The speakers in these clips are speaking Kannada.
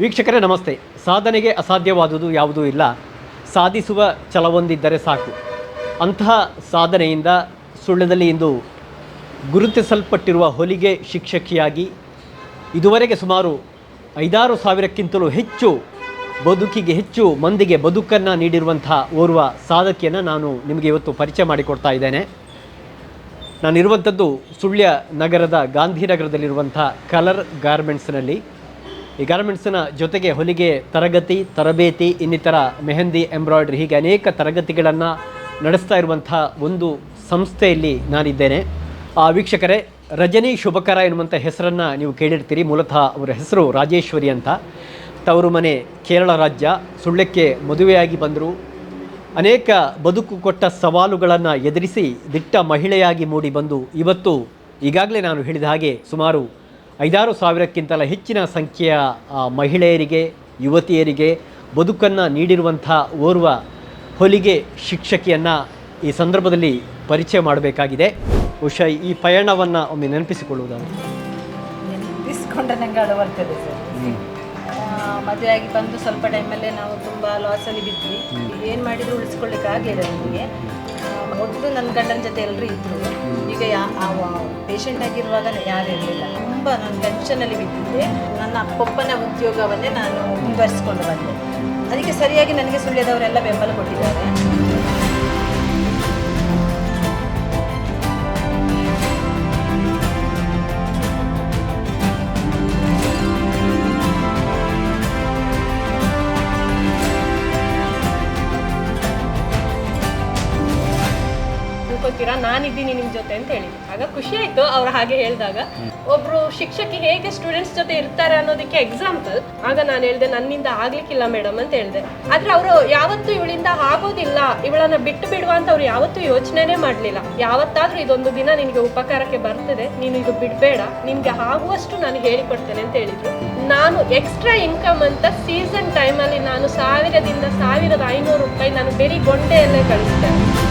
ವೀಕ್ಷಕರೇ, ನಮಸ್ತೆ. ಸಾಧನೆಗೆ ಅಸಾಧ್ಯವಾದುದು ಯಾವುದೂ ಇಲ್ಲ. ಸಾಧಿಸುವ ಛಲವೊಂದಿದ್ದರೆ ಸಾಕು. ಅಂತಹ ಸಾಧನೆಯಿಂದ ಸುಳ್ಯದಲ್ಲಿ ಇಂದು ಗುರುತಿಸಲ್ಪಟ್ಟಿರುವ ಹೊಲಿಗೆ ಶಿಕ್ಷಕಿಯಾಗಿ ಇದುವರೆಗೆ ಸುಮಾರು ಐದಾರು ಸಾವಿರಕ್ಕಿಂತಲೂ ಹೆಚ್ಚು ಬದುಕಿಗೆ, ಹೆಚ್ಚು ಮಂದಿಗೆ ಬದುಕನ್ನು ನೀಡಿರುವಂಥ ಓರ್ವ ಸಾಧಕಿಯನ್ನು ನಾನು ನಿಮಗೆ ಇವತ್ತು ಪರಿಚಯ ಮಾಡಿಕೊಡ್ತಾ ಇದ್ದೇನೆ. ನಾನಿರುವಂಥದ್ದು ಸುಳ್ಯ ನಗರದ, ಗಾಂಧಿನಗರದಲ್ಲಿರುವಂಥ ಕಲರ್ ಗಾರ್ಮೆಂಟ್ಸ್ನಲ್ಲಿ. ಈ ಗಾರ್ಮೆಂಟ್ಸ್ನ ಜೊತೆಗೆ ಹೊಲಿಗೆ ತರಗತಿ, ತರಬೇತಿ, ಇನ್ನಿತರ ಮೆಹಂದಿ, ಎಂಬ್ರಾಯ್ಡ್ರಿ ಹೀಗೆ ಅನೇಕ ತರಗತಿಗಳನ್ನು ನಡೆಸ್ತಾ ಇರುವಂಥ ಒಂದು ಸಂಸ್ಥೆಯಲ್ಲಿ ನಾನಿದ್ದೇನೆ. ಆ ವೀಕ್ಷಕರೇ, ರಜನಿ ಶುಭಕರ ಎನ್ನುವಂಥ ಹೆಸರನ್ನು ನೀವು ಕೇಳಿರ್ತೀರಿ. ಮೂಲತಃ ಅವರ ಹೆಸರು ರಾಜೇಶ್ವರಿ ಅಂತ. ತವರು ಮನೆ ಕೇರಳ ರಾಜ್ಯ. ಸುಳ್ಯಕ್ಕೆ ಮದುವೆಯಾಗಿ ಬಂದರು. ಅನೇಕ ಬದುಕು ಕೊಟ್ಟ ಸವಾಲುಗಳನ್ನು ಎದುರಿಸಿ ದಿಟ್ಟ ಮಹಿಳೆಯಾಗಿ ಮೂಡಿ ಬಂದು ಇವತ್ತು ಈಗಾಗಲೇ ನಾನು ಹೇಳಿದ ಹಾಗೆ ಸುಮಾರು ಐದಾರು ಸಾವಿರಕ್ಕಿಂತಲ ಹೆಚ್ಚಿನ ಸಂಖ್ಯೆಯ ಮಹಿಳೆಯರಿಗೆ ಯುವತಿಯರಿಗೆ ಬದುಕನ್ನು ನೀಡಿರುವಂಥ ಓರ್ವ ಹೊಲಿಗೆ ಶಿಕ್ಷಕಿಯನ್ನು ಈ ಸಂದರ್ಭದಲ್ಲಿ ಪರಿಚಯ ಮಾಡಬೇಕಾಗಿದೆ. ಬಹುಶಃ ಈ ಪಯಣವನ್ನು ಒಮ್ಮೆ ನೆನಪಿಸಿಕೊಳ್ಳುವುದಾದ್ರೆ ನೆನಪಿಸ್ಕೊಂಡ್ರೆ ನಂಗೆ ಅದು ಬರ್ತದೆ ಸರ್. ಮದುವೆ ಆಗಿ ಬಂದು ಸ್ವಲ್ಪ ಟೈಮಲ್ಲೇ ನಾವು ತುಂಬ ಲಾಸಲ್ಲಿ ಬಿದ್ವಿ. ಏನು ಮಾಡಿದ್ರು ಉಳಿಸ್ಕೊಳ್ಳಿಕ್ಕೆ ಆಗಲಿಲ್ಲ ನಮಗೆ ಮೊದಲು ನನ್ನ ಗಂಡನ ಜೊತೆ ಎಲ್ಲರೂ ಇದ್ದರು ಈಗ ಯಾ ಪೇಷಂಟ್ ಆಗಿರುವಾಗ ಯಾರು ಇರಲಿಲ್ಲ. ತುಂಬ ನಾನು ಟೆನ್ಷನಲ್ಲಿ ಬಿದ್ದಿದ್ದೆ ನನ್ನ ಅಪ್ಪಪ್ಪನ ಉದ್ಯೋಗವನ್ನೇ ನಾನು ಮುಂದುವರಿಸ್ಕೊಂಡು ಬಂದೆ. ಅದಕ್ಕೆ ಸರಿಯಾಗಿ ನನಗೆ ಸುಳ್ಯದವರೆಲ್ಲ ಬೆಂಬಲ ಕೊಟ್ಟಿದ್ದಾರೆ. ತಿಳ್ಕೊತೀರಾ ನಾನಿದ್ದೀನಿ ನಿಮ್ಮ ಜೊತೆ ಅಂತ ಹೇಳಿದ್ರು. ಆಗ ಖುಷಿ ಆಯ್ತು ಅವ್ರು ಹಾಗೆ ಹೇಳಿದಾಗ. ಒಬ್ರು ಶಿಕ್ಷಕಿ ಹೇಗೆ ಸ್ಟೂಡೆಂಟ್ಸ್ ಜೊತೆ ಇರ್ತಾರೆ ಅನ್ನೋದಕ್ಕೆ ಎಕ್ಸಾಂಪಲ್ ಆಗ ನಾನು ಹೇಳಿದೆ, ನನ್ನಿಂದ ಆಗ್ಲಿಕ್ಕಿಲ್ಲ ಮೇಡಮ್ ಅಂತ ಹೇಳಿದೆ. ಆದ್ರೆ ಅವರು ಯಾವತ್ತೂ ಇವಳಿಂದ ಆಗೋದಿಲ್ಲ. ಇವಳನ್ನ ಬಿಟ್ಟು ಬಿಡುವ ಅಂತ ಅವ್ರು ಯಾವತ್ತೂ ಯೋಚನೆನೇ ಮಾಡಲಿಲ್ಲ. ಯಾವತ್ತಾದ್ರೂ ಇದೊಂದು ದಿನ ನಿನಗೆ ಉಪಕಾರಕ್ಕೆ ಬರ್ತದೆ. ನೀನು ಇದು ಬಿಡಬೇಡ. ನಿಮ್ಗೆ ಆಗುವಷ್ಟು ನಾನು ಹೇಳಿಕೊಡ್ತೇನೆ ಅಂತ ಹೇಳಿದ್ರು. ನಾನು ಎಕ್ಸ್ಟ್ರಾ ಇನ್ಕಮ್ ಅಂತ ಸೀಸನ್ ಟೈಮಲ್ಲಿ ನಾನು ಸಾವಿರದಿಂದ ಸಾವಿರದ ಐನೂರು ರೂಪಾಯಿ ನಾನು ಬೆರಿ ಗೊಂಡೆಯಲ್ಲೇ ಕಳಿಸ್ತೇನೆ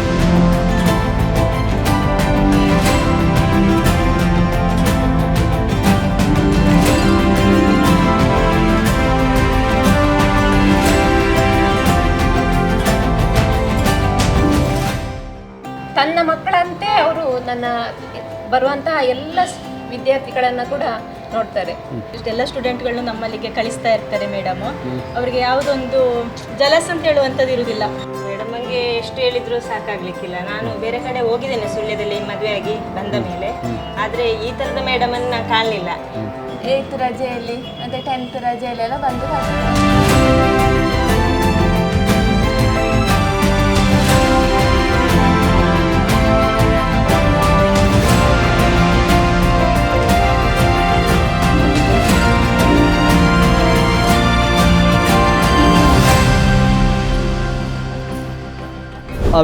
ನನ್ನ ಬರುವಂತಹ ಎಲ್ಲ ಸ್- ವಿದ್ಯಾರ್ಥಿಗಳನ್ನ ಕೂಡ ನೋಡ್ತಾರೆ. ಇಷ್ಟೆಲ್ಲ ಸ್ಟೂಡೆಂಟ್ಗಳನ್ನ ನಮ್ಮಲ್ಲಿಗೆ ಕಳಿಸ್ತಾ ಇರ್ತಾರೆ ಮೇಡಮ್ ಅವರಿಗೆ ಯಾವುದೊಂದು ಜಲಸ್ ಅಂತ ಹೇಳುವಂಥದ್ದು ಇರುವುದಿಲ್ಲ ಮೇಡಮ್ ನನಗೆ ಎಷ್ಟು ಹೇಳಿದ್ರು ಸಾಕಾಗ್ಲಿಕ್ಕಿಲ್ಲ. ನಾನು ಬೇರೆ ಕಡೆ ಹೋಗಿದ್ದೇನೆ ಸುಳ್ಯದಲ್ಲಿ ಮದುವೆಯಾಗಿ ಬಂದ ಮೇಲೆ. ಆದರೆ ಈ ಥರದ ಮೇಡಮನ್ನು ನಾನು ಕಾಣಲಿಲ್ಲ. ಏಯ್ತ್ ರಜೆಯಲ್ಲಿ ಮತ್ತೆ ಟೆಂತ್ ರಜೆಯಲ್ಲೆಲ್ಲ ಬಂದು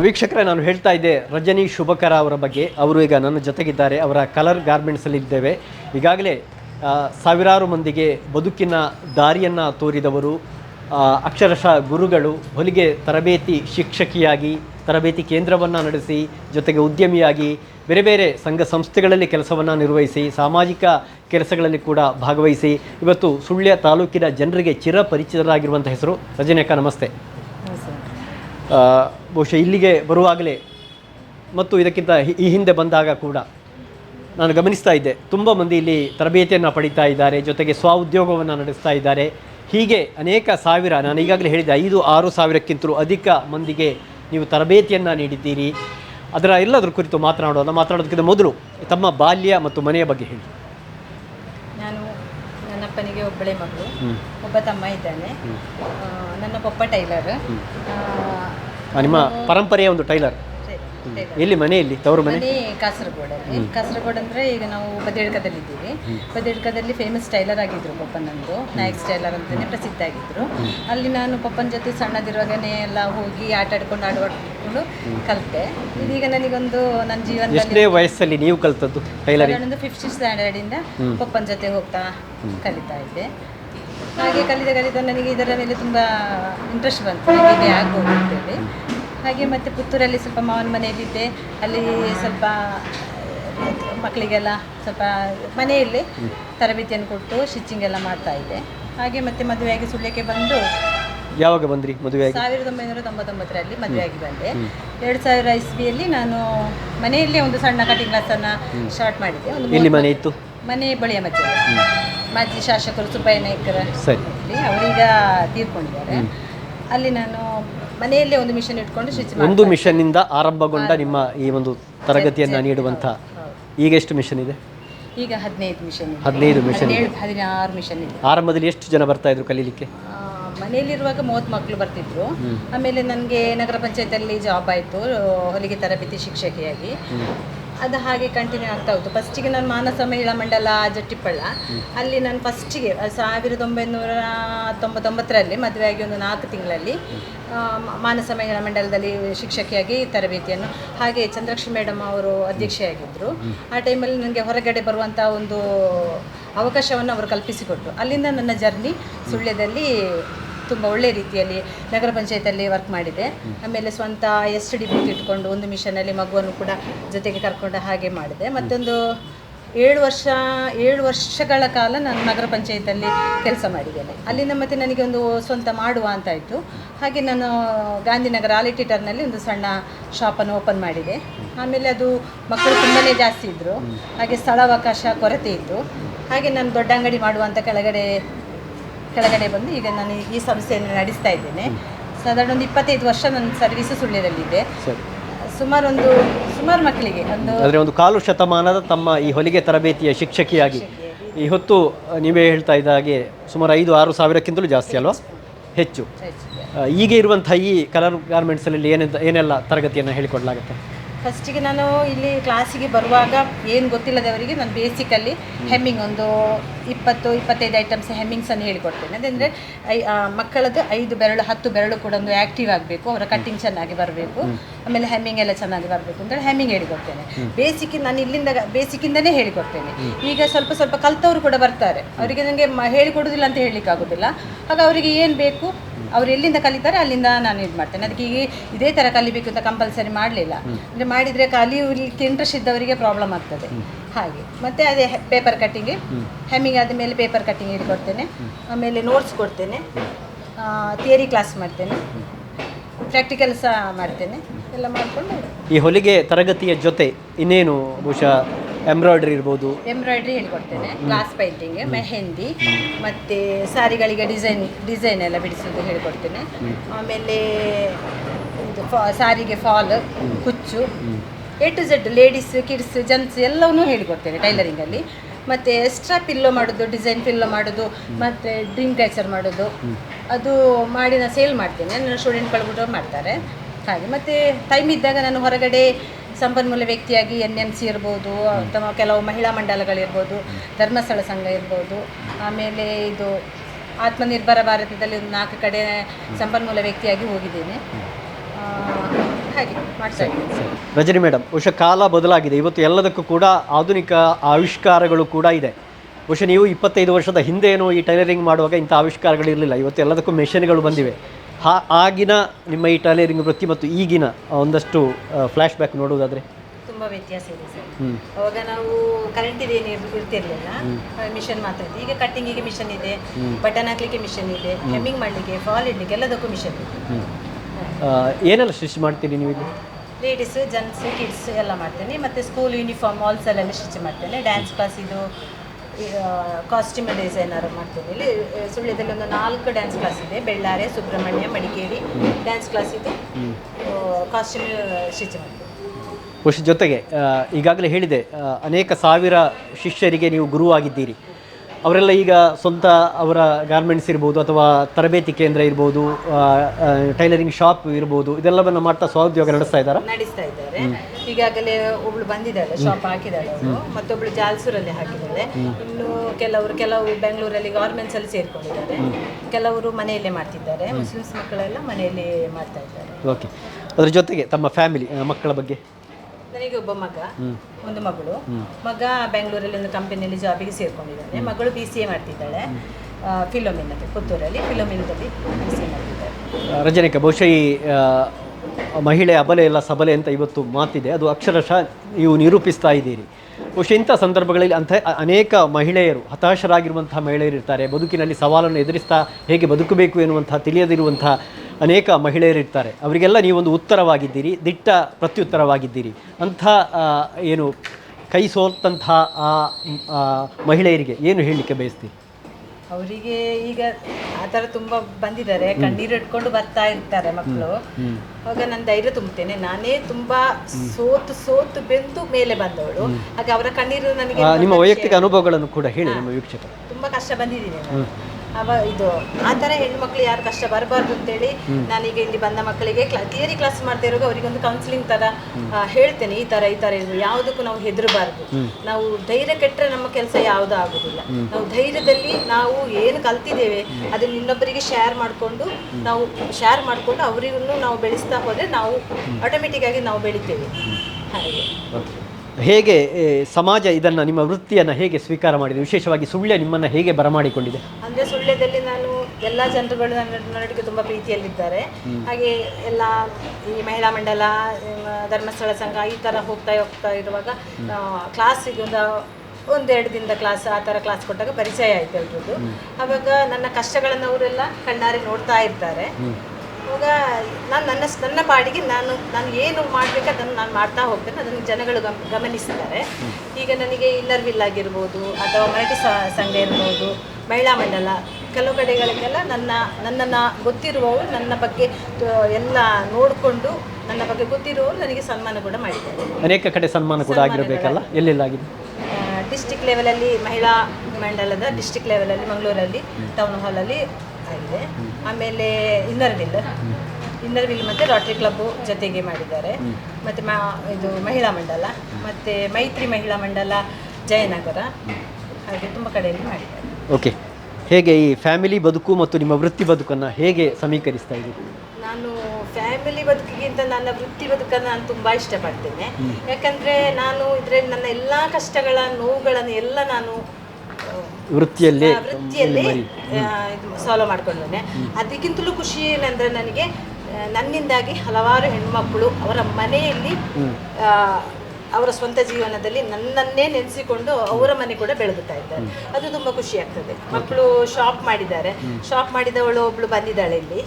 ವೀಕ್ಷಕರೇ, ನಾನು ಹೇಳ್ತಾ ಇದ್ದೆ, ರಜನಿ ಶುಭಕರ ಅವರ ಬಗ್ಗೆ. ಅವರು ಈಗ ನನ್ನ ಜೊತೆಗಿದ್ದಾರೆ. ಅವರ ಕಲರ್ ಗಾರ್ಮೆಂಟ್ಸಲ್ಲಿ ಇದ್ದೇವೆ. ಈಗಾಗಲೇ ಸಾವಿರಾರು ಮಂದಿಗೆ ಬದುಕಿನ ದಾರಿಯನ್ನು ತೋರಿದವರು ಅಕ್ಷರಶಃ ಗುರುಗಳು, ಹೊಲಿಗೆ ತರಬೇತಿ ಶಿಕ್ಷಕಿಯಾಗಿ, ತರಬೇತಿ ಕೇಂದ್ರವನ್ನು ನಡೆಸಿ, ಜೊತೆಗೆ ಉದ್ಯಮಿಯಾಗಿ, ಬೇರೆ ಬೇರೆ ಸಂಘ ಸಂಸ್ಥೆಗಳಲ್ಲಿ ಕೆಲಸವನ್ನು ನಿರ್ವಹಿಸಿ, ಸಾಮಾಜಿಕ ಕೆಲಸಗಳಲ್ಲಿ ಕೂಡ ಭಾಗವಹಿಸಿ, ಇವತ್ತು ಸುಳ್ಯ ತಾಲೂಕಿನ ಜನರಿಗೆ ಚಿರಪರಿಚಿತರಾಗಿರುವಂಥ ಹೆಸರು ರಜನೇಕ ನಮಸ್ತೆ. ಬಹುಶಃ ಇಲ್ಲಿಗೆ ಬರುವಾಗಲೇ ಮತ್ತು ಇದಕ್ಕಿಂತ ಈ ಹಿಂದೆ ಬಂದಾಗ ಕೂಡ ನಾನು ಗಮನಿಸ್ತಾ ಇದ್ದೆ. ತುಂಬ ಮಂದಿ ಇಲ್ಲಿ ತರಬೇತಿಯನ್ನು ಪಡಿತಾ ಇದ್ದಾರೆ ಜೊತೆಗೆ ಸ್ವ ಉದ್ಯೋಗವನ್ನು ನಡೆಸ್ತಾ ಇದ್ದಾರೆ. ಹೀಗೆ ಅನೇಕ ಸಾವಿರ ನಾನು ಈಗಾಗಲೇ ಹೇಳಿದೆ ಐದು ಆರು ಸಾವಿರಕ್ಕಿಂತಲೂ ಅಧಿಕ ಮಂದಿಗೆ ನೀವು ತರಬೇತಿಯನ್ನು ನೀಡಿದ್ದೀರಿ. ಅದರ ಎಲ್ಲದರ ಕುರಿತು ಮಾತನಾಡೋಣ. ಮಾತನಾಡೋದಕ್ಕಿಂತ ಮೊದಲು ತಮ್ಮ ಬಾಲ್ಯ ಮತ್ತು ಮನೆಯ ಬಗ್ಗೆ ಹೇಳಿ. ನಾನು ನನ್ನಪ್ಪನಿಗೆ ಒಬ್ಬಳೆ ಮಗಳು. ಒಬ್ಬ ತಮ್ಮ ಇದ್ದಾನೆ. ನನ್ನ ಪಪ್ಪ ಟೈಲರ್. ನಿಮ್ಮ ಪರಂಪರೆಯ ಒಂದು ಟೈಲರ್. ಎಲ್ಲಿ ಮನೆಯಲ್ಲಿ ತವರು ಮನೆ? ಮನೆ ಕಾಸರಗೋಡಲ್ಲಿ. ಕಾಸರಗೋಡು ಅಂದ್ರೆ ಈಗ ನಾವು ಪದೇಡ್ಕದಲ್ಲಿ ಇದ್ದೀವಿ ಪದೇಡ್ಕದಲ್ಲಿ ಫೇಮಸ್ ಟೈಲರ್ ಆಗಿದ್ರು ಪಪ್ಪನಂದು. ನಾಯಕ್ ಟೈಲರ್ ಅಂತಾನೆ ಪ್ರಸಿದ್ಧ ಆಗಿದ್ರು. ಅಲ್ಲಿ ನಾನು ಪಪ್ಪನ ಜೊತೆ ಸಣ್ಣದಿರುವಾಗನೇ ಎಲ್ಲ ಹೋಗಿ ಆಟ ಆಡ್ಕೊಂಡು ಆಡ್ಕೊಂಡು ಕಲಿತೆ. ಇದೀಗ ನನಗೊಂದು ನನ್ನ ಜೀವನದಲ್ಲಿ ಎಷ್ಟೇ ವಯಸ್ಸಲ್ಲಿ ನೀವು ಕಲ್ತದ್ದು ಟೈಲರ್ ಫಿಫ್ತ್ ಸ್ಟ್ಯಾಂಡರ್ಡ್ ಇಂದ ಪಪ್ಪನ ಜೊತೆ ಹೋಗ್ತಾ ಕಲಿತಾ ಇದ್ದೆ. ಹಾಗೆ ಕಲಿತ ಕಲಿತ ನನಗೆ ಇದರ ಮೇಲೆ ತುಂಬಾ ಇಂಟ್ರೆಸ್ಟ್ ಬಂತು. ಇದೆ ಆಗ್ಬೋದು ಅಂತೇಳಿ ಹಾಗೆ ಮತ್ತೆ ಪುತ್ತೂರಲ್ಲಿ ಸ್ವಲ್ಪ ಮಾವನ ಮನೆಯಲ್ಲಿದ್ದೆ ಅಲ್ಲಿ ಸ್ವಲ್ಪ ಮಕ್ಕಳಿಗೆಲ್ಲ ಸ್ವಲ್ಪ ಮನೆಯಲ್ಲಿ ತರಬೇತಿಯನ್ನು ಕೊಟ್ಟು ಸ್ಟಿಚಿಂಗ್ ಎಲ್ಲ ಮಾಡ್ತಾ ಇದ್ದೆ. ಹಾಗೆ ಮತ್ತೆ ಮದುವೆಯಾಗಿ ಸುಳ್ಯಕ್ಕೆ ಬಂದು ಯಾವಾಗ ಬಂದ್ರಿ ಮದುವೆ ಸಾವಿರದ ಒಂಬೈನೂರ ತೊಂಬತ್ತೊಂಬತ್ತರಲ್ಲಿ ಮದುವೆಯಾಗಿ ಬಂದೆ. ಎರಡು ಸಾವಿರ ಇಸ್ವಿಯಲ್ಲಿ ನಾನು ಮನೆಯಲ್ಲೇ ಒಂದು ಸಣ್ಣ ಕಟಿಂಗ್ ಕ್ಲಾಸನ್ನು ಸ್ಟಾರ್ಟ್ ಮಾಡಿದ್ದೆ. ಒಂದು ಮನೆ ಇತ್ತು? ಮನೆ ಬಳಿಯ ಮಧ್ಯೆ ಮಾಜಿ ಶಾಸಕರು ಸುಬ್ಬಯ್ಯ ನಾಯ್ಕರ ಸರಿ. ಅವರೀಗ ತೀರ್ಕೊಂಡಿದ್ದಾರೆ. ಅಲ್ಲಿ ನಾನು ಮನೆಯಲ್ಲೇ ಒಂದು ಮಿಷನ್ ಇಟ್ಕೊಂಡು ಸ್ಟಿಚ್ ಒಂದು ಇಂದ ಆರಂಭಗೊಂಡ ನಿಮ್ಮ ಈ ಒಂದು ತರಗತಿಯನ್ನ ನೀಡುವಂತ ಈಗ ಎಷ್ಟು ಮಿಷನ್ ಇದೆ? ಈಗ ಹದಿನೈದು ಮಿಷನ್ ಹದಿನೈದು ಮಿಷನ್ ಹದಿನಾರು ಮಿಷನ್ ಇದೆ. ಆರಂಭದಲ್ಲಿ ಎಷ್ಟು ಜನ ಬರ್ತಾ ಇದ್ರು ಕಲೀಲಿಕ್ಕೆ? ಮನೆಯಲ್ಲಿರುವಾಗ ಮೂವತ್ತು ಮಕ್ಕಳು ಬರ್ತಿದ್ರು. ಆಮೇಲೆ ನನಗೆ ನಗರ ಪಂಚಾಯತಲ್ಲಿ ಜಾಬ್ ಆಯಿತು ಹೊಲಿಗೆ ತರಬೇತಿ ಶಿಕ್ಷಕಿಯಾಗಿ. ಅದು ಹಾಗೆ ಕಂಟಿನ್ಯೂ ಆಗ್ತಾ ಹೋಯ್ತು. ಫಸ್ಟಿಗೆ ನಾನು ಮಾನಸ ಮಹಿಳಾ ಮಂಡಲ ಜಟ್ಟಿಪಳ್ಳ ಅಲ್ಲಿ ನಾನು ಫಸ್ಟಿಗೆ ಸಾವಿರದ ಒಂಬೈನೂರ ತೊಂಬತ್ತೊಂಬತ್ತರಲ್ಲಿ ಮದುವೆಯಾಗಿ ಒಂದು ನಾಲ್ಕು ತಿಂಗಳಲ್ಲಿ ಮಾನಸ ಮಹಿಳಾ ಮಂಡಲದಲ್ಲಿ ಶಿಕ್ಷಕಿಯಾಗಿ ತರಬೇತಿಯನ್ನು ಹಾಗೆ ಚಂದ್ರಕ್ಷಿ ಮೇಡಮ್ ಅವರು ಅಧ್ಯಕ್ಷೆಯಾಗಿದ್ದರು. ಆ ಟೈಮಲ್ಲಿ ನನಗೆ ಹೊರಗಡೆ ಬರುವಂಥ ಒಂದು ಅವಕಾಶವನ್ನು ಅವರು ಕಲ್ಪಿಸಿಕೊಟ್ಟು ಅಲ್ಲಿಂದ ನನ್ನ ಜರ್ನಿ ಸುಳ್ಯದಲ್ಲಿ ತುಂಬ ಒಳ್ಳೆ ರೀತಿಯಲ್ಲಿ ನಗರ ಪಂಚಾಯತಲ್ಲಿ ವರ್ಕ್ ಮಾಡಿದೆ. ಆಮೇಲೆ ಸ್ವಂತ ಎಸ್ ಡಿ ಬುಕ್ ಇಟ್ಕೊಂಡು ಒಂದು ಮಿಷನಲ್ಲಿ ಮಗುವನ್ನು ಕೂಡ ಜೊತೆಗೆ ಕರ್ಕೊಂಡು ಹಾಗೆ ಮಾಡಿದೆ. ಮತ್ತೊಂದು ಏಳು ವರ್ಷ, ಏಳು ವರ್ಷಗಳ ಕಾಲ ನಾನು ನಗರ ಪಂಚಾಯತಲ್ಲಿ ಕೆಲಸ ಮಾಡಿದ್ದೇನೆ. ಅಲ್ಲಿಂದ ಮತ್ತೆ ನನಗೆ ಒಂದು ಸ್ವಂತ ಮಾಡುವ ಅಂತ ಅಂತಾಯಿತು ಹಾಗೆ ನಾನು ಗಾಂಧಿನಗರ ಆಲಿ ಟರ್ನಲ್ಲಿ ಒಂದು ಸಣ್ಣ ಶಾಪನ್ನು ಓಪನ್ ಮಾಡಿದೆ. ಆಮೇಲೆ ಅದು ಮಕ್ಕಳು ತುಂಬಾ ಜಾಸ್ತಿ ಇದ್ದರು ಹಾಗೆ ಸ್ಥಳಾವಕಾಶ ಕೊರತೆ ಇತ್ತು. ಹಾಗೆ ನಾನು ದೊಡ್ಡ ಅಂಗಡಿ ಮಾಡುವಂಥ ಕೆಳಗಡೆ ಕೆಳಗಡೆ ಬಂದು ಈಗ ನಾನು ಈ ಸಂಸ್ಥೆಯನ್ನು ನಡೆಸ್ತಾ ಇದ್ದೇನೆ. ಸಾಧಾರಣ ಒಂದು ಇಪ್ಪತ್ತೈದು ವರ್ಷ ನನ್ನ ಸರ್ವಿಸು ಸುಳ್ಳ್ಯದಲ್ಲಿದೆ ಸುಮಾರೊಂದು ಸುಮಾರು ಒಂದು ಸುಮಾರು ಮಕ್ಕಳಿಗೆ ಒಂದು ಅಂದರೆ ಒಂದು ಕಾಲು ಶತಮಾನದ ತಮ್ಮ ಈ ಹೊಲಿಗೆ ತರಬೇತಿಯ ಶಿಕ್ಷಕಿಯಾಗಿ. ಈ ಹೊತ್ತು ನೀವೇ ಹೇಳ್ತಾ ಇದ್ದ ಹಾಗೆ ಸುಮಾರು ಐದು ಆರು ಸಾವಿರಕ್ಕಿಂತಲೂ ಜಾಸ್ತಿ ಅಲ್ವಾ? ಹೆಚ್ಚು. ಈಗ ಇರುವಂಥ ಈ ಕಲರ್ ಗಾರ್ಮೆಂಟ್ಸಲ್ಲಿ ಏನೆಲ್ಲ ಏನೆಲ್ಲ ತರಗತಿಯನ್ನು ಹೇಳಿಕೊಡ್ಲಾಗುತ್ತೆ? ಫಸ್ಟಿಗೆ ನಾನು ಇಲ್ಲಿ ಕ್ಲಾಸಿಗೆ ಬರುವಾಗ ಏನು ಗೊತ್ತಿಲ್ಲದವರಿಗೆ ನಾನು ಬೇಸಿಕಲ್ಲಿ ಹೆಮ್ಮಿಂಗ್ ಒಂದು ಇಪ್ಪತ್ತು ಇಪ್ಪತ್ತೈದು ಐಟಮ್ಸ್ ಹೆಮ್ಮಿಂಗ್ಸನ್ನು ಹೇಳಿಕೊಡ್ತೇನೆ. ಅದಂದರೆ ಐ ಮಕ್ಕಳದ್ದು ಐದು ಬೆರಳು ಹತ್ತು ಬೆರಳು ಕೂಡ ಒಂದು ಆ್ಯಕ್ಟಿವ್ ಆಗಬೇಕು ಅವರ ಕಟ್ಟಿಂಗ್ ಚೆನ್ನಾಗಿ ಬರಬೇಕು. ಆಮೇಲೆ ಹೆಮ್ಮಿಂಗ್ ಎಲ್ಲ ಚೆನ್ನಾಗಿ ಬರಬೇಕು ಅಂತೇಳಿ ಹೆಮ್ಮಿಂಗ್ ಹೇಳಿಕೊಡ್ತೇನೆ. ಬೇಸಿಕ್ ನಾನು ಇಲ್ಲಿಂದ ಬೇಸಿಕ್ಕಿಂದನೇ ಹೇಳಿಕೊಡ್ತೇನೆ. ಈಗ ಸ್ವಲ್ಪ ಸ್ವಲ್ಪ ಕಲ್ತವರು ಕೂಡ ಬರ್ತಾರೆ. ಅವರಿಗೆ ನನಗೆ ಮ ಹೇಳಿಕೊಡೋದಿಲ್ಲ ಅಂತ ಹೇಳಲಿಕ್ಕೆ ಆಗೋದಿಲ್ಲ ಆಗ ಅವರಿಗೆ ಏನು ಬೇಕು? ಅವ್ರು ಎಲ್ಲಿಂದ ಕಲಿತಾರೆ ಅಲ್ಲಿಂದ ನಾನು ಇದು ಮಾಡ್ತೇನೆ. ಅದಕ್ಕೆ ಈಗ ಇದೇ ಥರ ಕಲಿಬೇಕು ಅಂತ ಕಂಪಲ್ಸರಿ ಮಾಡಲಿಲ್ಲ. ಅಂದರೆ ಮಾಡಿದರೆ ಕಲಿಯಲಿಕ್ಕೆ ಇಂಟ್ರೆಸ್ಟ್ ಇದ್ದವರಿಗೆ ಪ್ರಾಬ್ಲಮ್ ಆಗ್ತದೆ. ಹಾಗೆ. ಮತ್ತು ಅದೇ ಪೇಪರ್ ಕಟ್ಟಿಂಗ್ ಹೆಮ್ಮಿಂಗ್ ಆದಮೇಲೆ ಪೇಪರ್ ಕಟ್ಟಿಂಗ್ ಹೇಳಿಕೊಡ್ತೇನೆ ಆಮೇಲೆ ನೋಟ್ಸ್ ಕೊಡ್ತೇನೆ. ಥಿಯರಿ ಕ್ಲಾಸ್ ಮಾಡ್ತೇನೆ. ಪ್ರಾಕ್ಟಿಕಲ್ ಸಹ ಮಾಡ್ತೇನೆ. ಎಲ್ಲ ಮಾಡಿಕೊಂಡು ಈ ಹೊಲಿಗೆ ತರಗತಿಯ ಜೊತೆ ಇನ್ನೇನು ಬಹುಶಃ ಎಂಬ್ರಾಯ್ಡ್ರಿ ಇರ್ಬೋದು. ಎಂಬ್ರಾಯ್ಡ್ರಿ ಹೇಳ್ಕೊಡ್ತೇನೆ. ಗ್ಲಾಸ್ ಪೈಂಟಿಂಗ್ ಮೆಹೆಂದಿ ಮತ್ತು ಸಾರಿಗಳಿಗೆ ಡಿಸೈನ್ ಡಿಸೈನ್ ಎಲ್ಲ ಬಿಡಿಸೋದು ಹೇಳ್ಕೊಡ್ತೇನೆ. ಆಮೇಲೆ ಇದು ಫಾ ಸಾರಿಗೆ ಫಾಲ್ ಕುಚ್ಚು A to Z ladies kids gents ಎಲ್ಲವನ್ನೂ ಹೇಳಿಕೊಡ್ತೇನೆ ಟೈಲರಿಂಗಲ್ಲಿ ಮತ್ತು ಎಕ್ಸ್ಟ್ರಾ ಪಿಲ್ಲೋ ಮಾಡೋದು ಡಿಸೈನ್ ಪಿಲ್ಲೋ ಮಾಡೋದು ಮತ್ತು ಡ್ರಿಂಕ್ ಕ್ಯಾಚರ್ ಮಾಡೋದು. ಅದು ಮಾಡಿ ನಾನು ಸೇಲ್ ಮಾಡ್ತೇನೆ. ನನ್ನ ಸ್ಟೂಡೆಂಟ್ಗಳು ಕೂಡ ಮಾಡ್ತಾರೆ. ಹಾಗೆ ಮತ್ತು ಟೈಮ್ ಇದ್ದಾಗ ನಾನು ಹೊರಗಡೆ ಸಂಪನ್ಮೂಲ ವ್ಯಕ್ತಿಯಾಗಿ ಎನ್ ಎಂ ಸಿ ಇರ್ಬೋದು ಅಥವಾ ಕೆಲವು ಮಹಿಳಾ ಮಂಡಲಗಳಿರ್ಬೋದು ಧರ್ಮಸ್ಥಳ ಸಂಘ ಇರ್ಬೋದು ಆಮೇಲೆ ಇದು ಆತ್ಮನಿರ್ಭರ ಭಾರತದಲ್ಲಿ ಒಂದು ನಾಲ್ಕು ಕಡೆ ಸಂಪನ್ಮೂಲ ವ್ಯಕ್ತಿಯಾಗಿ ಹೋಗಿದ್ದೇನೆ. ಹಾಗೆ ಮಾಡ್ತಾ ಇದ್ದೀನಿ. ರಜನಿ ಮೇಡಮ್ ಬಹುಶಃ ಕಾಲ ಬದಲಾಗಿದೆ. ಇವತ್ತು ಎಲ್ಲದಕ್ಕೂ ಕೂಡ ಆಧುನಿಕ ಆವಿಷ್ಕಾರಗಳು ಕೂಡ ಇದೆ. ಬಹುಶಃ ನೀವು ಇಪ್ಪತ್ತೈದು ವರ್ಷದ ಹಿಂದೆ ಏನು ಈ ಟೈಲರಿಂಗ್ ಮಾಡುವಾಗ ಇಂಥ ಆವಿಷ್ಕಾರಗಳಿರಲಿಲ್ಲ ಇವತ್ತು ಎಲ್ಲದಕ್ಕೂ ಮೆಷಿನ್ಗಳು ಬಂದಿವೆ. ಹಾ ಆಗಿನ ನಿಮ್ಮ ಈ ಟೈಲರಿಂಗ್ ವೃತ್ತಿ ಮತ್ತು ಈಗಿನ ಒಂದಷ್ಟು ಫ್ಲ್ಯಾಶ್ ಬ್ಯಾಕ್ ನೋಡುವುದಾದರೆ? ತುಂಬ ವ್ಯತ್ಯಾಸ ಇದೆ ಸರ್. ಅವಾಗ ನಾವು ಕರೆಂಟ್ ಏನು ಇರ್ತಿರ್ಲಿಲ್ಲ. ಮಿಷನ್ ಮಾತ್ರ ಇತ್ತು. ಈಗ ಕಟ್ಟಿಂಗಿಗೆ ಮಿಷನ್ ಇದೆ ಬಟನ್ ಹಾಕ್ಲಿಕ್ಕೆ ಮಿಷನ್ ಇದೆ ಹೆಮ್ಮಿಂಗ್ ಮಾಡಲಿಕ್ಕೆ ಫಾಲ್ ಇಡ್ಲಿಕ್ಕೆ ಎಲ್ಲದಕ್ಕೂ ಮಿಷನ್ ಇದೆ. ಏನೆಲ್ಲ ಸ್ಟಿಚ್ ಮಾಡ್ತೀರಿ ನೀವು ಇಲ್ಲಿ? ಲೇಡೀಸ್ ಜೆಂಟ್ಸ್ ಕಿಡ್ಸ್ ಎಲ್ಲ ಮಾಡ್ತೇನೆ. ಮತ್ತೆ ಸ್ಕೂಲ್ ಯೂನಿಫಾರ್ಮ್ ಆಲ್ಸ್ ಎಲ್ಲ ಸ್ಟಿಚ್ ಮಾಡ್ತೇನೆ. ಡ್ಯಾನ್ಸ್ ಕ್ಲಾಸ್ ಇದು ಕಾಸ್ಟ್ಯೂಮ್ ಡಿಸೈನರ್ ಮಾಡ್ತೀನಿ. ಇಲ್ಲಿ ಸುಳ್ಳ್ಯದಲ್ಲಿ ಸುಳ್ಯದಲ್ಲಿ ಒಂದು ನಾಲ್ಕು ಡ್ಯಾನ್ಸ್ ಕ್ಲಾಸ್ ಇದೆ. ಬೆಳ್ಳಾರೆ ಸುಬ್ರಹ್ಮಣ್ಯ ಮಡಿಕೇರಿ ಡ್ಯಾನ್ಸ್ ಕ್ಲಾಸ್ ಇದೆ. ಕಾಸ್ಟ್ಯೂಮ್ ಸ್ಟಿಚ್ ಮಾಡ್ತೇನೆ ಜೊತೆಗೆ ಈಗಾಗಲೇ ಹೇಳಿದೆ ಅನೇಕ ಸಾವಿರ ಶಿಷ್ಯರಿಗೆ ನೀವು ಗುರುವಾಗಿದ್ದೀರಿ. ಅವರೆಲ್ಲ ಈಗ ಸ್ವಂತ ಅವರ ಗಾರ್ಮೆಂಟ್ಸ್ ಇರ್ಬೋದು ಅಥವಾ ತರಬೇತಿ ಕೇಂದ್ರ ಇರ್ಬೋದು ಟೈಲರಿಂಗ್ ಶಾಪ್ ಇರ್ಬೋದು ಇದೆಲ್ಲವನ್ನು ಮಾಡ್ತಾ ಸ್ವಉದ್ಯೋಗ ನಡೆಸ್ತಾ ಇದ್ದಾರೆ? ನಡೆಸ್ತಾ ಇದ್ದಾರೆ. ಈಗಾಗಲೇ ಒಬ್ಳು ಬಂದಿದ್ದಾಳೆ ಶಾಪ್ ಹಾಕಿದ್ದಾಳೆ ಅವಳು. ಮತ್ತೊಬ್ಳು ಜಾಲ್ಸೂರಲ್ಲಿ ಹಾಕಿದ್ದಾಳೆ. ಇನ್ನು ಕೆಲವರು ಕೆಲವು ಬೆಂಗಳೂರಲ್ಲಿ ಗೌರ್ಮೆಂಟ್ಸ್ ಅಲ್ಲಿ ಸೇರ್ಕೊಂಡಿದ್ದಾರೆ. ಕೆಲವರು ಮನೆಯಲ್ಲೇ ಮಾಡ್ತಿದ್ದಾರೆ. ಮುಸ್ಲಿಮ್ಸ್ ಮಕ್ಕಳೆಲ್ಲ ಮನೆಯಲ್ಲಿ ಮಾಡ್ತಾ ಇದ್ದಾರೆ. ಓಕೆ. ಅದ್ರ ಜೊತೆಗೆ ತಮ್ಮ ಫ್ಯಾಮಿಲಿ ಮಕ್ಕಳ ಬಗ್ಗೆ? ನನಗೆ ಒಬ್ಬ ಮಗ ಒಂದು ಮಗಳು. ಮಗ ಬೆಂಗಳೂರಲ್ಲಿ ಒಂದು ಕಂಪನಿಯಲ್ಲಿ ಜಾಬಿಗೆ ಸೇರ್ಕೊಂಡಿದ್ದಾನೆ. ಮಗಳು ಬಿ ಸಿ ಎ ಮಾಡ್ತಿದ್ದಾಳೆ. ಫಿಲೋಮಿನಲ್ಲಿ ಪುತ್ತೂರಲ್ಲಿ ಫಿಲೋಮಿನದಲ್ಲಿ ಬಿ ಸಿ ಎ ಮಾಡ್ತಿದ್ದಾಳೆ. ರಜನಿಕ ಬಹುಶಃ ಮಹಿಳೆ ಅಬಲೆ ಎಲ್ಲ ಸಬಲೆ ಅಂತ ಇವತ್ತು ಮಾತಿದೆ. ಅದು ಅಕ್ಷರಶಃ ನೀವು ನಿರೂಪಿಸ್ತಾ ಇದ್ದೀರಿ. ಬಹುಶಃ ಇಂಥ ಸಂದರ್ಭಗಳಲ್ಲಿ ಅಂಥ ಅನೇಕ ಮಹಿಳೆಯರು ಹತಾಶರಾಗಿರುವಂಥ ಮಹಿಳೆಯರು ಇರ್ತಾರೆ. ಬದುಕಿನಲ್ಲಿ ಸವಾಲನ್ನು ಎದುರಿಸ್ತಾ ಹೇಗೆ ಬದುಕಬೇಕು ಎನ್ನುವಂಥ ತಿಳಿಯದಿರುವಂಥ ಅನೇಕ ಮಹಿಳೆಯರು ಇರ್ತಾರೆ. ಅವರಿಗೆಲ್ಲ ನೀವೊಂದು ಉತ್ತರವಾಗಿದ್ದೀರಿ ದಿಟ್ಟ ಪ್ರತ್ಯುತ್ತರವಾಗಿದ್ದೀರಿ. ಅಂಥ ಏನು ಕೈ ಸೋತಂಥ ಆ, ಮಹಿಳೆಯರಿಗೆ ಏನು ಹೇಳಲಿಕ್ಕೆ ಬಯಸ್ತೀರಿ? ಅವರಿಗೆ ಈಗ ಆ ತುಂಬಾ ತುಂಬ ಬಂದಿದ್ದಾರೆ. ಕಣ್ಣೀರು ಇಟ್ಕೊಂಡು ಬರ್ತಾ ಇರ್ತಾರೆ ಮಕ್ಕಳು. ಅವಾಗ ನಾನು ಧೈರ್ಯ ತುಂಬುತ್ತೇನೆ ನಾನೇ ತುಂಬಾ ಸೋತು ಸೋತು ಬೆಂದು ಮೇಲೆ ಬಂದವಳು. ಹಾಗೆ ಅವರ ಕಣ್ಣೀರು ನನಗೆ ನಿಮ್ಮ ವೈಯಕ್ತಿಕ ಅನುಭವಗಳನ್ನು ಕೂಡ ಹೇಳಿ ನಮ್ಮ ವೀಕ್ಷಕರು. ತುಂಬಾ ಕಷ್ಟ ಬಂದಿದ್ದೀನಿ ನಾನು. ಅವ ಇದು ಆ ಹೆಣ್ಣು ಹೆಣ್ಮಕ್ಳು ಯಾರು ಕಷ್ಟ ಬರಬಾರ್ದು ಅಂತೇಳಿ ನಾನೀಗ ಇಲ್ಲಿ ಬಂದ ಮಕ್ಕಳಿಗೆ ಥಿಯರಿ ಕ್ಲಾಸ್ ಮಾಡ್ತಾ ಇರುವಾಗ ಅವರಿಗೊಂದು ಕೌನ್ಸಿಲಿಂಗ್ ಥರ ಆ, ಹೇಳ್ತೇನೆ ಈ ತರ ಈ ತರ ಇದು ಯಾವುದಕ್ಕೂ ನಾವು ಹೆದರಬಾರ್ದು. ನಾವು ಧೈರ್ಯ ಕೆಟ್ಟರೆ ನಮ್ಮ ಕೆಲಸ ಯಾವುದು ಆಗೋದಿಲ್ಲ. ನಾವು ಧೈರ್ಯದಲ್ಲಿ ನಾವು ಏನು ಕಲ್ತಿದ್ದೇವೆ ಅದನ್ನ ಇನ್ನೊಬ್ಬರಿಗೆ ಶೇರ್ ಮಾಡಿಕೊಂಡು ನಾವು ಶೇರ್ ಮಾಡಿಕೊಂಡು ಅವರಿಗೂ ನಾವು ಬೆಳೆಸ್ತಾ ಹೋದ್ರೆ ನಾವು ಆಟೋಮೆಟಿಕ್ ಆಗಿ ನಾವು ಬೆಳಿತೇವೆ. ಹಾಗೆ. ಹೇಗೆ ಸಮಾಜ ಇದನ್ನು ನಿಮ್ಮ ವೃತ್ತಿಯನ್ನು ಹೇಗೆ ಸ್ವೀಕಾರ ಮಾಡಿದೆ? ವಿಶೇಷವಾಗಿ ಸುಳ್ಯ ನಿಮ್ಮನ್ನು ಹೇಗೆ ಬರಮಾಡಿಕೊಂಡಿದೆ? ಅಂದರೆ ಸುಳ್ಯದಲ್ಲಿ ನಾನು ಎಲ್ಲ ಜನರುಗಳು ನನ್ನ ನಡುಗೆ ತುಂಬ ಪ್ರೀತಿಯಲ್ಲಿದ್ದಾರೆ. ಹಾಗೆ ಎಲ್ಲ ಈ ಮಹಿಳಾ ಮಂಡಲ ಧರ್ಮಸ್ಥಳ ಸಂಘ ಈ ಥರ ಹೋಗ್ತಾ ಹೋಗ್ತಾ ಇರುವಾಗ ಕ್ಲಾಸಿಗೆ ಒಂದು ಒಂದೆರಡು ದಿನದ ಕ್ಲಾಸ್ ಆ ಥರ ಕ್ಲಾಸ್ ಕೊಟ್ಟಾಗ ಪರಿಚಯ ಆಯ್ತು ಎಲ್ರದ್ದು. ಅವಾಗ ನನ್ನ ಕಷ್ಟಗಳನ್ನು ಅವರೆಲ್ಲ ಕಣ್ಣಾರೆ ನೋಡ್ತಾ ಇರ್ತಾರೆ. ಆವಾಗ ನಾನು ನನ್ನ ನನ್ನ ಪಾಡಿಗೆ ನಾನು ನಾನು ಏನು ಮಾಡಬೇಕು ಅದನ್ನು ನಾನು ಮಾಡ್ತಾ ಹೋಗ್ತೇನೆ ಅದನ್ನು ಜನಗಳು ಗಮ್ ಗಮನಿಸ್ತಾರೆ. ಈಗ ನನಗೆ ಇನ್ನರ್ ವಿಲ್ ಆಗಿರ್ಬೋದು ಅಥವಾ ಮರಟಿ ಸಂಘ ಇರ್ಬೋದು ಮಹಿಳಾ ಮಂಡಲ ಕೆಲವು ಕಡೆಗಳಿಗೆಲ್ಲ ನನ್ನ ನನ್ನನ್ನು ಗೊತ್ತಿರುವವರು ನನ್ನ ಬಗ್ಗೆ ಎಲ್ಲ ನೋಡಿಕೊಂಡು ನನ್ನ ಬಗ್ಗೆ ಗೊತ್ತಿರುವವರು ನನಗೆ ಸನ್ಮಾನ ಕೂಡ ಮಾಡಿದ್ದಾರೆ. ಅನೇಕ ಕಡೆ ಸನ್ಮಾನ ಕೂಡ ಆಗಿರಬೇಕಲ್ಲ? ಎಲ್ಲೆಲ್ಲಾಗಿದೆ ಡಿಸ್ಟಿಕ್ ಲೆವೆಲಲ್ಲಿ ಮಹಿಳಾ ಮಂಡಲದ ಡಿಸ್ಟಿಕ್ ಲೆವೆಲಲ್ಲಿ ಮಂಗಳೂರಲ್ಲಿ ಟೌನ್ ಹಾಲಲ್ಲಿ ಆಗಿದೆ. ಆಮೇಲೆ ಇನ್ನರ್ ವಿಲ್ ಇನ್ನರ್ ವಿಲ್ ಮತ್ತು ರಾಟ್ರಿ ಕ್ಲಬ್ಬು ಜೊತೆಗೆ ಮಾಡಿದ್ದಾರೆ. ಮತ್ತು ಮಾ ಇದು ಮಹಿಳಾ ಮಂಡಲ ಮತ್ತು ಮೈತ್ರಿ ಮಹಿಳಾ ಮಂಡಲ ಜಯನಗರ. ಹಾಗೆ ತುಂಬ ಕಡೆಯಲ್ಲಿ ಮಾಡಿದ್ದಾರೆ. ಓಕೆ. ಹೇಗೆ ಈ ಫ್ಯಾಮಿಲಿ ಬದುಕು ಮತ್ತು ನಿಮ್ಮ ವೃತ್ತಿ ಬದುಕನ್ನು ಹೇಗೆ ಸಮೀಕರಿಸ್ತಾ ಇದ್ದೀರಿ? ನಾನು ಫ್ಯಾಮಿಲಿ ಬದುಕಿಗಿಂತ ನನ್ನ ವೃತ್ತಿ ಬದುಕನ್ನು ನಾನು ತುಂಬ ಇಷ್ಟಪಡ್ತೇನೆ. ಯಾಕಂದರೆ ನಾನು ಇದರಲ್ಲಿ ನನ್ನ ಎಲ್ಲ ಕಷ್ಟಗಳ ನೋವುಗಳನ್ನು ಎಲ್ಲ ನಾನು ವೃತ್ತಿಯಲ್ಲೇ ವೃತ್ತಿಯಲ್ಲಿ ಸಾಲ್ವ್ ಮಾಡ್ಕೊಂಡೆ ಅದಕ್ಕಿಂತಲೂ ಖುಷಿ ಏನಂದ್ರೆ ನನಗೆ ನನ್ನಿಂದಾಗಿ ಹಲವಾರು ಹೆಣ್ಮಕ್ಳು ಅವರ ಮನೆಯಲ್ಲಿ ಅವರ ಸ್ವಂತ ಜೀವನದಲ್ಲಿ ನನ್ನನ್ನೇ ನೆನೆಸಿಕೊಂಡು ಅವರ ಮನೆ ಕೂಡ ಬೆಳಗುತ್ತಾ ಇದ್ದಾರೆ. ಅದು ತುಂಬಾ ಖುಷಿ ಆಗ್ತದೆ. ಮಕ್ಕಳು ಶಾಪ್ ಮಾಡಿದ್ದಾರೆ. ಶಾಪ್ ಮಾಡಿದವಳು ಒಬ್ಳು ಬಂದಿದ್ದಾಳೆ ಇಲ್ಲಿ.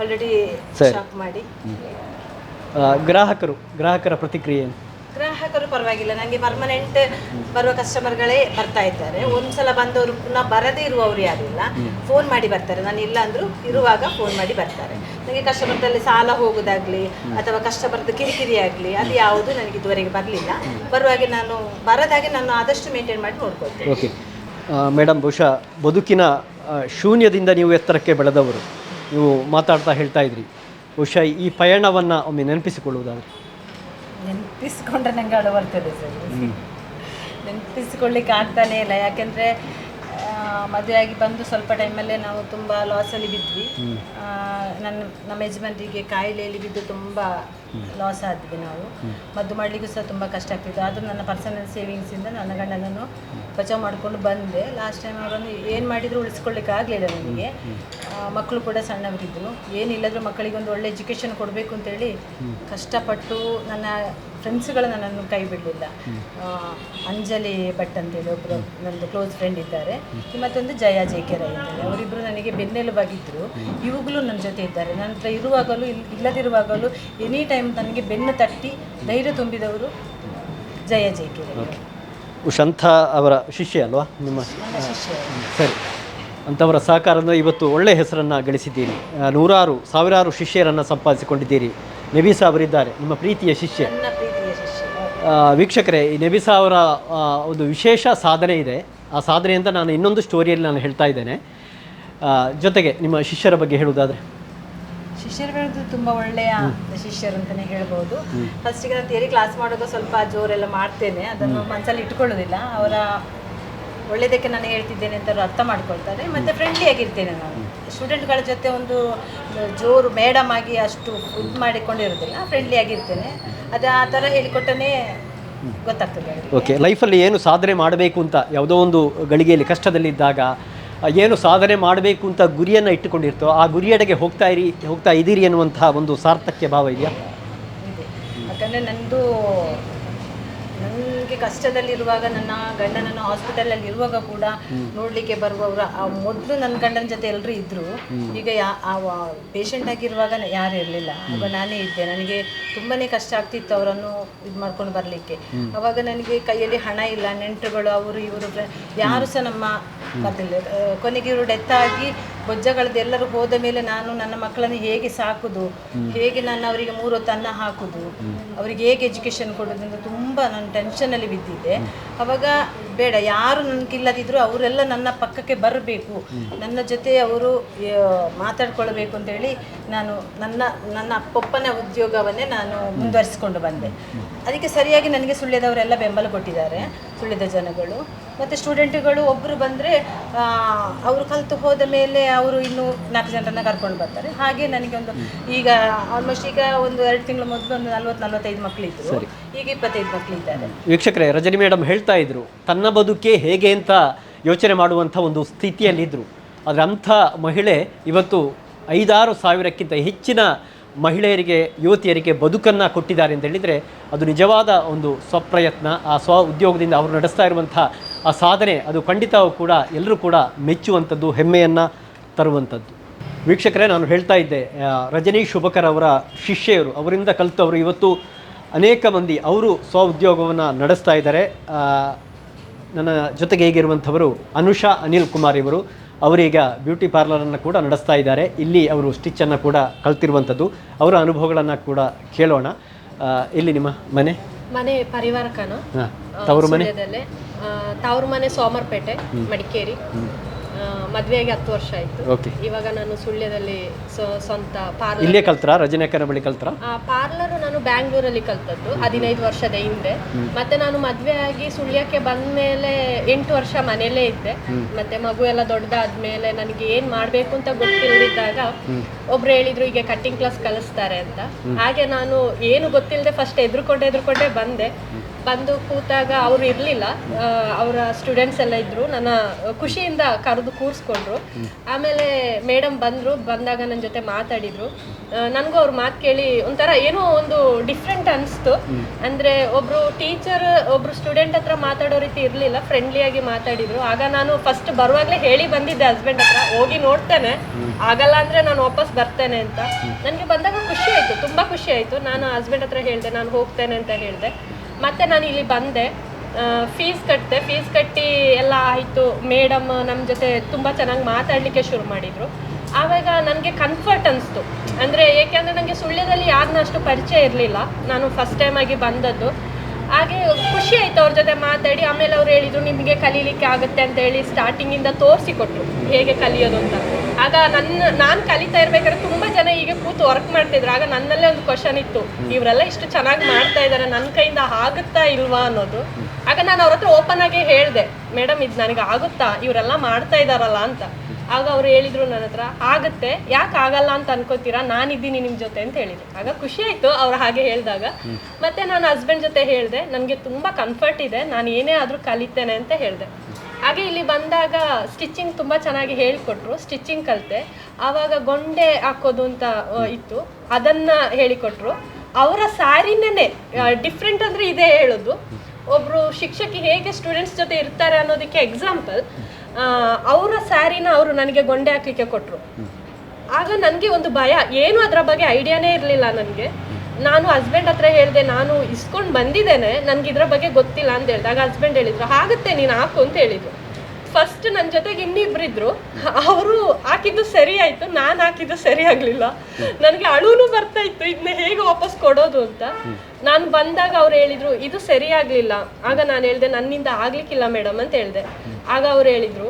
ಆಲ್ರೆಡಿ ಶಾಪ್ ಮಾಡಿ. ಗ್ರಾಹಕರು ಗ್ರಾಹಕರ ಪ್ರತಿಕ್ರಿಯೆ? ಗ್ರಾಹಕರು ಪರವಾಗಿಲ್ಲ. ನನಗೆ ಪರ್ಮನೆಂಟ್ ಬರುವ ಕಸ್ಟಮರ್ಗಳೇ ಬರ್ತಾ ಇದ್ದಾರೆ. ಒಂದ್ಸಲ ಬಂದವರು ಪುನಃ ಬರದೇ ಇರುವವರು ಯಾರಿಲ್ಲ ಫೋನ್ ಮಾಡಿ ಬರ್ತಾರೆ. ನಾನು ಇಲ್ಲ ಅಂದರೂ ಇರುವಾಗ ಫೋನ್ ಮಾಡಿ ಬರ್ತಾರೆ. ನನಗೆ ಕಸ್ಟಮರ್ದಲ್ಲಿ ಸಾಲ ಹೋಗೋದಾಗಲಿ ಅಥವಾ ಕಸ್ಟಮರ್ದು ಕಿರಿಕಿರಿ ಆಗಲಿ ಅದು ಯಾವುದು ನನಗೆ ಇದುವರೆಗೆ ಬರಲಿಲ್ಲ. ಬರುವಾಗೆ ನಾನು ಬರದಾಗೆ ನಾನು ಆದಷ್ಟು ಮೇಂಟೈನ್ ಮಾಡಿ ನೋಡ್ಕೊಳ್ತೇನೆ. ಓಕೆ. ಮೇಡಮ್ ಬಹುಶಃ ಬದುಕಿನ ಶೂನ್ಯದಿಂದ ನೀವು ಎತ್ತರಕ್ಕೆ ಬೆಳೆದವರು. ನೀವು ಮಾತಾಡ್ತಾ ಹೇಳ್ತಾ ಇದ್ರಿ. ಬಹುಶಃ ಈ ಪಯಣವನ್ನು ಒಮ್ಮೆ ನೆನಪಿಸಿಕೊಳ್ಳುವುದಾದ್ರೆ. ನೆನಪಿಸ್ಕೊಂಡ್ರೆ ನಂಗೆ ಅಳು ಬರ್ತದೆ ಸರ್ ನೆನಪಿಸ್ಕೊಳ್ಳಿಕ್ಕೆ ಆಗ್ತಾನೇ ಇಲ್ಲ. ಯಾಕೆಂದರೆ ಮದುವೆಯಾಗಿ ಬಂದು ಸ್ವಲ್ಪ ಟೈಮಲ್ಲೇ ನಾವು ತುಂಬ ಲಾಸಲ್ಲಿ ಬಿದ್ವಿ. ನನ್ನ ನಮ್ಮ ಯಜಮಾನ್ರಿಗೆ ಕಾಯಿಲೆಯಲ್ಲಿ ಬಿದ್ದು ತುಂಬ ಲಾಸ್ ಆದ್ವಿ ನಾವು. ಮದ್ದು ಮಾಡಲಿಕ್ಕೂ ಸಹ ತುಂಬ ಕಷ್ಟ ಆಗ್ತಿತ್ತು. ಆದರೂ ನನ್ನ ಪರ್ಸನಲ್ ಸೇವಿಂಗ್ಸಿಂದ ನನ್ನ ಗಂಡನನ್ನು ಬಚಾವ್ ಮಾಡಿಕೊಂಡು ಬಂದೆ. ಲಾಸ್ಟ್ ಟೈಮ್ ಅವರನ್ನು ಏನು ಮಾಡಿದರೂ ಉಳಿಸ್ಕೊಳ್ಳಿಕ್ಕೆ ಆಗಲಿಲ್ಲ ನನಗೆ. ಮಕ್ಕಳು ಕೂಡ ಸಣ್ಣವರಿದ್ದರು. ಏನಿಲ್ಲದ್ರೂ ಮಕ್ಕಳಿಗೆ ಒಂದು ಒಳ್ಳೆ ಎಜುಕೇಷನ್ ಕೊಡಬೇಕು ಅಂತೇಳಿ ಕಷ್ಟಪಟ್ಟು ನನ್ನ ಫ್ರೆಂಡ್ಸ್ಗಳು ನನ್ನನ್ನು ಕೈ ಬಿಡಲಿಲ್ಲ. ಅಂಜಲಿ ಭಟ್ ಅಂತೇಳಿ ಒಬ್ಬರು ನನ್ನದು ಕ್ಲೋಸ್ ಫ್ರೆಂಡ್ ಇದ್ದಾರೆ. ಮತ್ತೊಂದು ಜಯ ಜೆ ಕೆ ರೈ ಅಂತೇಳಿ ಅವರಿಬ್ಬರು ನನಗೆ ಬೆನ್ನೆಲುಬಾಗಿದ್ದರು ಇವಾಗಲೂ ನನ್ನ ಜೊತೆ ಇದ್ದಾರೆ. ನನ್ನ ಹತ್ರ ಇರುವಾಗಲೂ ಇಲ್- ಇಲ್ಲದಿರುವಾಗಲೂ ಎನಿ ಟೈಮ್ ನನಗೆ ಬೆನ್ನು ತಟ್ಟಿ ಧೈರ್ಯ ತುಂಬಿದವರು ಜಯ ಜೆ ಕೆ ರೈ. ಉಷಂಥ ಅವರ ಶಿಷ್ಯ ಅಲ್ವಾ? ನಿಮ್ಮ ಶಿಷ್ಯ. ಸರಿ. ಅಂಥವರ ಸಹಕಾರದಿಂದ ಇವತ್ತು ಒಳ್ಳೆಯ ಹೆಸರನ್ನು ಗಳಿಸಿದ್ದೀರಿ. ನೂರಾರು ಸಾವಿರಾರು ಶಿಷ್ಯರನ್ನು ಸಂಪಾದಿಸಿಕೊಂಡಿದ್ದೀರಿ. ನಬೀಸ ಅವರಿದ್ದಾರೆ. ನಿಮ್ಮ ಪ್ರೀತಿಯ ಶಿಷ್ಯ. ವೀಕ್ಷಕರೇ ಈ ನೆಬಿಸಾ ಅವರ ಒಂದು ವಿಶೇಷ ಸಾಧನೆ ಇದೆ. ಆ ಸಾಧನೆಯಿಂದ ನಾನು ಇನ್ನೊಂದು ಸ್ಟೋರಿಯಲ್ಲಿ ನಾನು ಹೇಳ್ತಾ ಇದ್ದೇನೆ. ಜೊತೆಗೆ ನಿಮ್ಮ ಶಿಷ್ಯರ ಬಗ್ಗೆ ಹೇಳುವುದಾದರೆ. ಶಿಷ್ಯರುಗಳದ್ದು ಬೆಳೆದು ತುಂಬ ಒಳ್ಳೆಯ ಶಿಷ್ಯರು ಅಂತಲೇ ಹೇಳ್ಬೋದು. ಫಸ್ಟಿಗೆ ನಾನು ಥಿಯರಿ ಕ್ಲಾಸ್ ಮಾಡೋದು ಸ್ವಲ್ಪ ಜೋರೆಲ್ಲ ಮಾಡ್ತೇನೆ. ಅದನ್ನು ಮನಸ್ಸಲ್ಲಿ ಇಟ್ಕೊಳ್ಳೋದಿಲ್ಲ ಅವರ ಒಳ್ಳೆಯದಕ್ಕೆ ನಾನು ಹೇಳ್ತಿದ್ದೇನೆ ಅಂತ ಅರ್ಥ ಮಾಡ್ಕೊಳ್ತಾರೆ. ಮತ್ತು ಫ್ರೆಂಡ್ಲಿ ಆಗಿರ್ತೇನೆ ನಾನು. ಸ್ಟೂಡೆಂಟ್ಗಳ ಜೊತೆ ಒಂದು ಜೋರು ಮೇಡಮ್ ಆಗಿ ಅಷ್ಟು ಇದು ಮಾಡಿಕೊಂಡಿರೋದಿಲ್ಲ ಫ್ರೆಂಡ್ಲಿ ಆಗಿರ್ತೇನೆ. ಅದು ಆ ಥರ ಹೇಳಿಕೊಟ್ಟನೇ ಗೊತ್ತಾಗ್ತದೆ ಓಕೆ ಲೈಫಲ್ಲಿ ಏನು ಸಾಧನೆ ಮಾಡಬೇಕು ಅಂತ ಯಾವುದೋ ಒಂದು ಗಳಿಗೆಯಲ್ಲಿ ಕಷ್ಟದಲ್ಲಿದ್ದಾಗ ಏನು ಸಾಧನೆ ಮಾಡಬೇಕು ಅಂತ ಗುರಿಯನ್ನು ಇಟ್ಟುಕೊಂಡಿರ್ತೋ ಆ ಗುರಿಯಡೆಗೆ ಹೋಗ್ತಾ ಇರಿ ಹೋಗ್ತಾ ಇದ್ದೀರಿ ಅನ್ನುವಂತಹ ಒಂದು ಸಾರ್ಥಕ್ಯ ಭಾವ ಇದೆಯಾ? ಇದೆ. ನಂದು ನನ್ನದು ನನಗೆ ಕಷ್ಟದಲ್ಲಿರುವಾಗ ನನ್ನ ಗಂಡನನ್ನು ಹಾಸ್ಪಿಟಲಲ್ಲಿ ಇರುವಾಗ ಕೂಡ ನೋಡ್ಲಿಕ್ಕೆ ಬರುವವರು ಆ ಮೊದಲು ನನ್ನ ಗಂಡನ ಜೊತೆ ಎಲ್ಲರೂ ಇದ್ದರು ಈಗ ಯಾ ಪೇಷಂಟ್ ಆಗಿರುವಾಗ ಯಾರು ಇರಲಿಲ್ಲ. ಆಗ ನಾನೇ ಇದ್ದೆ. ನನಗೆ ತುಂಬಾ ಕಷ್ಟ ಆಗ್ತಿತ್ತು ಅವರನ್ನು ಇದು ಮಾಡ್ಕೊಂಡು ಬರಲಿಕ್ಕೆ. ಅವಾಗ ನನಗೆ ಕೈಯಲ್ಲಿ ಹಣ ಇಲ್ಲ ನೆಂಟರುಗಳು ಅವರು ಇವರು ಯಾರು ಸಹ ನಮ್ಮ ಕೊನೆಗೆ ಇವರು ಡೆತ್ ಆಗಿ ಬೊಜ್ಜಗಳದ್ದು ಎಲ್ಲರೂ ಹೋದ ಮೇಲೆ ನಾನು ನನ್ನ ಮಕ್ಕಳನ್ನು ಹೇಗೆ ಸಾಕುದು? ಹೇಗೆ ನಾನು ಅವರಿಗೆ ಮೂರು ತನ್ನ ಹಾಕುದು? ಅವರಿಗೆ ಹೇಗೆ ಎಜುಕೇಶನ್ ಕೊಡೋದು ಅಂತ ತುಂಬ ನಾನು ಟೆನ್ಷನಲ್ಲಿ ಬಿದ್ದಿದ್ದೆ. ಅವಾಗ ಬೇಡ, ಯಾರು ನನಗಿಲ್ಲದಿದ್ರು ಅವರೆಲ್ಲ ನನ್ನ ಪಕ್ಕಕ್ಕೆ ಬರಬೇಕು. ನನ್ನ ಜೊತೆ ಅವರು ಮಾತಾಡ್ಕೊಳ್ಬೇಕು ಅಂತೇಳಿ ನಾನು ನನ್ನ ನನ್ನ ಅಪ್ಪಪ್ಪನ ಉದ್ಯೋಗವನ್ನೇ ನಾನು ಮುಂದುವರಿಸಿಕೊಂಡು ಬಂದೆ. ಅದಕ್ಕೆ ಸರಿಯಾಗಿ ನನಗೆ ಸುಳ್ಳ್ಯದವರೆಲ್ಲ ಬೆಂಬಲ ಕೊಟ್ಟಿದ್ದಾರೆ ಸುಳ್ಳ್ಯದ ಜನಗಳು. ಮತ್ತು ಸ್ಟೂಡೆಂಟ್ಗಳು ಒಬ್ಬರು ಬಂದರೆ ಅವರು ಕಲಿತು ಹೋದ ಮೇಲೆ ಅವರು ಇನ್ನೂ ನಾಲ್ಕು ಜನರನ್ನ ಕರ್ಕೊಂಡು ಬರ್ತಾರೆ. ಹಾಗೆ ನನಗೆ ಒಂದು ಈಗ ಆಲ್ಮೋಸ್ಟ್ ಈಗ ಒಂದು ಎರಡು ತಿಂಗಳ ಮೊದಲು ಒಂದು ನಲ್ವತ್ತು ನಲ್ವತ್ತೈದು ಮಕ್ಕಳಿದ್ರು ಈಗ ಇಪ್ಪತ್ತೈದು ಮಕ್ಕಳಿದ್ದಾರೆ ವೀಕ್ಷಕರೇ ರಜನಿ ಮೇಡಮ್ ಹೇಳ್ತಾ ಇದ್ರು ತನ್ನ ಬದುಕೆ ಹೇಗೆ ಅಂತ ಯೋಚನೆ ಮಾಡುವಂಥ ಒಂದು ಸ್ಥಿತಿಯಲ್ಲಿದ್ದರು ಆದರೆ ಅಂಥ ಮಹಿಳೆ ಇವತ್ತು ಐದಾರು ಸಾವಿರಕ್ಕಿಂತ ಹೆಚ್ಚಿನ ಮಹಿಳೆಯರಿಗೆ, ಯುವತಿಯರಿಗೆ ಬದುಕನ್ನು ಕೊಟ್ಟಿದ್ದಾರೆ ಅಂತ ಹೇಳಿದರೆ ಅದು ನಿಜವಾದ ಒಂದು ಸ್ವಪ್ರಯತ್ನ. ಆ ಸ್ವ ಉದ್ಯೋಗದಿಂದ ಅವರು ನಡೆಸ್ತಾ ಇರುವಂಥ ಆ ಸಾಧನೆ, ಅದು ಖಂಡಿತವೂ ಕೂಡ ಎಲ್ಲರೂ ಕೂಡ ಮೆಚ್ಚುವಂಥದ್ದು, ಹೆಮ್ಮೆಯನ್ನು ತರುವಂಥದ್ದು. ವೀಕ್ಷಕರೇ, ನಾನು ಹೇಳ್ತಾ ಇದ್ದೆ ರಜನೀಶ್ ರಜನಿ ಶುಭಕರ್ ಅವರ ಶಿಷ್ಯರು ಅವರಿಂದ ಕಲಿತವರು ಇವತ್ತು ಅನೇಕ ಮಂದಿ ಅವರು ಸ್ವ ಉದ್ಯೋಗವನ್ನು ನಡೆಸ್ತಾ ಇದ್ದಾರೆ. ನನ್ನ ಜೊತೆಗೆ ಹೇಗಿರುವಂಥವರು, ಅನುಷಾ ಅನಿಲ್ ಕುಮಾರ್ ಇವರು. ಅವರೀಗ ಬ್ಯೂಟಿ ಪಾರ್ಲರನ್ನು ಕೂಡ ನಡೆಸ್ತಾ ಇದ್ದಾರೆ. ಇಲ್ಲಿ ಅವರು ಸ್ಟಿಚ್ಚನ್ನು ಕೂಡ ಕಲ್ತಿರುವಂಥದ್ದು. ಅವರ ಅನುಭವಗಳನ್ನು ಕೂಡ ಕೇಳೋಣ. ಇಲ್ಲಿ ನಿಮ್ಮ ಮನೆ? ಮನೆ ಪರಿವಾರಕನ ತವರು ಮನೆ? ತವರು ಮನೆ ಸೋಮರ್ಪೇಟೆ ಮಡಿಕೇರಿ. ಮದ್ವೆಯಾಗಿ ಹತ್ತು ವರ್ಷ ಆಯ್ತು. ಓಕೆ ಇವಾಗ ನಾನು ಸುಳ್ಯದಲ್ಲಿ ಸೊ- ಸ್ವಂತ ಪಾರ್ಲರ್ ಇಲ್ಲೇ ಕಲ್ತ್ರಾ? ರಜನಿಕರ ಬಳಿ ಕಲ್ತ್ರಾ? ಪಾರ್ಲರ್ ನಾನು ಬ್ಯಾಂಗ್ಳೂರಲ್ಲಿ ಕಲ್ತದ್ದು ಹದಿನೈದು ವರ್ಷದ ಹಿಂದೆ. ಮತ್ತೆ ನಾನು ಮದ್ವೆ ಆಗಿ ಸುಳ್ಯಕ್ಕೆ ಬಂದ್ಮೇಲೆ ಎಂಟು ವರ್ಷ ಮನೆಯಲ್ಲೇ ಇದ್ದೆ. ಮತ್ತೆ ಮಗು ಎಲ್ಲ ದೊಡ್ಡದಾದ್ಮೇಲೆ ನನಗೆ ಏನ್ ಮಾಡ್ಬೇಕು ಅಂತ ಗೊತ್ತಿಲ್ಲದಿದ್ದಾಗ ಒಬ್ರು ಹೇಳಿದ್ರು ಈಗ ಕಟ್ಟಿಂಗ್ ಕ್ಲಾಸ್ ಕಲಿಸ್ತಾರೆ ಅಂತ. ಹಾಗೆ ನಾನು ಏನು ಗೊತ್ತಿಲ್ಲದೆ ಫಸ್ಟ್ ಎದುರುಕೊಂಡೆ ಎದುರುಕೊಂಡೆ ಬಂದೆ. ಬಂದು ಕೂತಾಗ ಅವರು ಇರಲಿಲ್ಲ. ಅವರ ಸ್ಟೂಡೆಂಟ್ಸ್ ಎಲ್ಲ ಇದ್ದರು ನನ್ನ ಖುಷಿಯಿಂದ ಕರೆದು ಕೂರಿಸ್ಕೊಂಡ್ರು. ಆಮೇಲೆ ಮೇಡಮ್ ಬಂದರು, ಬಂದಾಗ ನನ್ನ ಜೊತೆ ಮಾತಾಡಿದರು. ನನಗೂ ಅವ್ರ ಮಾತು ಕೇಳಿ ಒಂಥರ ಏನೋ ಒಂದು ಡಿಫ್ರೆಂಟ್ ಅನಿಸ್ತು. ಅಂದರೆ ಒಬ್ಬರು ಟೀಚರ್ ಒಬ್ರು ಸ್ಟೂಡೆಂಟ್ ಹತ್ರ ಮಾತಾಡೋ ರೀತಿ ಇರಲಿಲ್ಲ. ಫ್ರೆಂಡ್ಲಿಯಾಗಿ ಮಾತಾಡಿದರು. ಆಗ ನಾನು ಫಸ್ಟ್ ಬರುವಾಗಲೇ ಹೇಳಿ ಬಂದಿದ್ದೆ ಹಸ್ಬೆಂಡ್ ಹತ್ರ. ಹೋಗಿ ನೋಡ್ತೇನೆ. ಆಗಲ್ಲ ಅಂದರೆ ನಾನು ವಾಪಸ್ ಬರ್ತೇನೆ ಅಂತ. ನನಗೆ ಬಂದಾಗ ಖುಷಿ ಆಯಿತು. ತುಂಬ ಖುಷಿ ಆಯಿತು. ನಾನು ಹಸ್ಬೆಂಡ್ ಹತ್ರ ಹೇಳಿದೆ, ನಾನು ಹೋಗ್ತೇನೆ ಅಂತ ಹೇಳಿದೆ. ಮತ್ತೆ ನಾನು ಇಲ್ಲಿ ಬಂದೆ. ಫೀಸ್ ಕಟ್ಟಿದೆ ಫೀಸ್ ಕಟ್ಟಿ ಎಲ್ಲ ಆಯಿತು. ಮೇಡಮ್ ನಮ್ಮ ಜೊತೆ ತುಂಬ ಚೆನ್ನಾಗಿ ಮಾತಾಡಲಿಕ್ಕೆ ಶುರು ಮಾಡಿದರು. ಆವಾಗ ನನಗೆ ಕನ್ಫರ್ಟ್ ಅನಿಸ್ತು. ಅಂದರೆ ಏಕೆಂದರೆ ನನಗೆ ಸುಳ್ಯದಲ್ಲಿ ಯಾರನ್ನ ಅಷ್ಟು ಪರಿಚಯ ಇರಲಿಲ್ಲ. ನಾನು ಫಸ್ಟ್ ಟೈಮ್ ಆಗಿ ಬಂದದ್ದು. ಹಾಗೆ ಖುಷಿ ಆಯಿತು ಅವ್ರ ಜೊತೆ ಮಾತಾಡಿ. ಆಮೇಲೆ ಅವ್ರು ಹೇಳಿದರು, ನಿಮಗೆ ಕಲೀಲಿಕ್ಕೆ ಆಗುತ್ತೆ ಅಂತ ಹೇಳಿ ಸ್ಟಾರ್ಟಿಂಗಿಂದ ತೋರಿಸಿಕೊಟ್ರು ಹೇಗೆ ಕಲಿಯೋದು ಅಂತ. ಆಗ ನನ್ನ ನಾನು ಕಲಿತಾ ಇರ್ಬೇಕಾದ್ರೆ ತುಂಬ ಜನ ಈಗ ಕೂತು ವರ್ಕ್ ಮಾಡ್ತಿದ್ರು. ಆಗ ನನ್ನಲ್ಲೇ ಒಂದು ಕ್ವಶನ್ ಇತ್ತು. ಇವರೆಲ್ಲ ಇಷ್ಟು ಚೆನ್ನಾಗಿ ಮಾಡ್ತಾ ಇದ್ದಾರೆ ನನ್ನ ಕೈಯಿಂದ ಆಗುತ್ತಾ ಇಲ್ವಾ? ಅನ್ನೋದು. ಆಗ ನಾನು ಅವ್ರ ಹತ್ರ ಓಪನ್ ಆಗಿ ಹೇಳಿದೆ. ಮೇಡಮ್ ಇದು ನನಗೆ ಆಗುತ್ತಾ? ಇವರೆಲ್ಲ ಮಾಡ್ತಾ ಇದ್ದಾರಲ್ಲ ಅಂತ. ಆಗ ಅವ್ರು ಹೇಳಿದ್ರು ನನ್ನ ಹತ್ರ ಆಗುತ್ತೆ. ಯಾಕೆ ಆಗಲ್ಲ ಅಂತ ಅನ್ಕೋತೀರಾ? ನಾನಿದ್ದೀನಿ ನಿಮ್ಮ ಜೊತೆ ಅಂತ ಹೇಳಿದೆ ಆಗ ಖುಷಿ ಆಯ್ತು ಅವ್ರು ಹಾಗೆ ಹೇಳಿದಾಗ. ಮತ್ತೆ ನಾನು ಹಸ್ಬೆಂಡ್ ಜೊತೆ ಹೇಳಿದೆ ನನಗೆ ತುಂಬ ಕಂಫರ್ಟ್ ಇದೆ. ನಾನು ಏನೇ ಆದರೂ ಕಲಿತೇನೆ ಅಂತ ಹೇಳಿದೆ. ಹಾಗೆ ಇಲ್ಲಿ ಬಂದಾಗ ಸ್ಟಿಚಿಂಗ್ ತುಂಬ ಚೆನ್ನಾಗಿ ಹೇಳಿಕೊಟ್ರು ಸ್ಟಿಚಿಂಗ್ ಕಲಿತೆ. ಆವಾಗ ಗೊಂಡೆ ಹಾಕೋದು ಅಂತ ಇತ್ತು. ಅದನ್ನ ಹೇಳಿಕೊಟ್ರು. ಅವರ ಸಾರಿನೇ ಡಿಫ್ರೆಂಟ್ ಅಂದರೆ ಇದೇ ಹೇಳೋದು. ಒಬ್ರು ಶಿಕ್ಷಕಿ ಹೇಗೆ ಸ್ಟೂಡೆಂಟ್ಸ್ ಜೊತೆ ಇರ್ತಾರೆ ಅನ್ನೋದಕ್ಕೆ ಎಕ್ಸಾಂಪಲ್ ಅವರ ಸ್ಯಾರಿನ ಅವರು ನನಗೆ ಗೊಂಡೆ ಹಾಕಲಿಕ್ಕೆ ಕೊಟ್ಟರು ಆಗ ನನಗೆ ಒಂದು ಭಯ, ಏನು ಅದರ ಬಗ್ಗೆ ಐಡಿಯಾನೇ ಇರಲಿಲ್ಲ ನನಗೆ. ನಾನು ಹಸ್ಬೆಂಡ್ ಹತ್ರ ಹೇಳಿದೆ, ನಾನು ಇಸ್ಕೊಂಡು ಬಂದಿದ್ದೇನೆ, ನನಗೆ ಇದ್ರ ಬಗ್ಗೆ ಗೊತ್ತಿಲ್ಲ ಅಂತ ಹೇಳಿದಾಗ ಹಸ್ಬೆಂಡ್ ಹೇಳಿದ್ರು ಆಗುತ್ತೆ ನೀನು ಹಾಕು ಅಂತ ಹೇಳಿದ್ರು. ಫಸ್ಟ್ ನನ್ನ ಜೊತೆಗೆ ಇನ್ನಿಬ್ರಿದ್ರು ಅವರು ಹಾಕಿದ್ದು ಸರಿ ಆಯ್ತು, ನಾನು ಹಾಕಿದ್ದು ಸರಿ ಆಗಲಿಲ್ಲ. ನನಗೆ ಅಳುನು ಬರ್ತಾ ಇತ್ತು ಇದನ್ನ ಹೇಗೆ ವಾಪಸ್ ಕೊಡೋದು ಅಂತ. ನಾನು ಬಂದಾಗ ಅವ್ರು ಹೇಳಿದ್ರು, ಇದು ಸರಿ ಆಗಲಿಲ್ಲ. ಆಗ ನಾನು ಹೇಳಿದೆ, ನನ್ನಿಂದ ಆಗ್ಲಿಕ್ಕಿಲ್ಲ ಮೇಡಮ್ ಅಂತ ಹೇಳಿದೆ. ಆಗ ಅವ್ರು ಹೇಳಿದ್ರು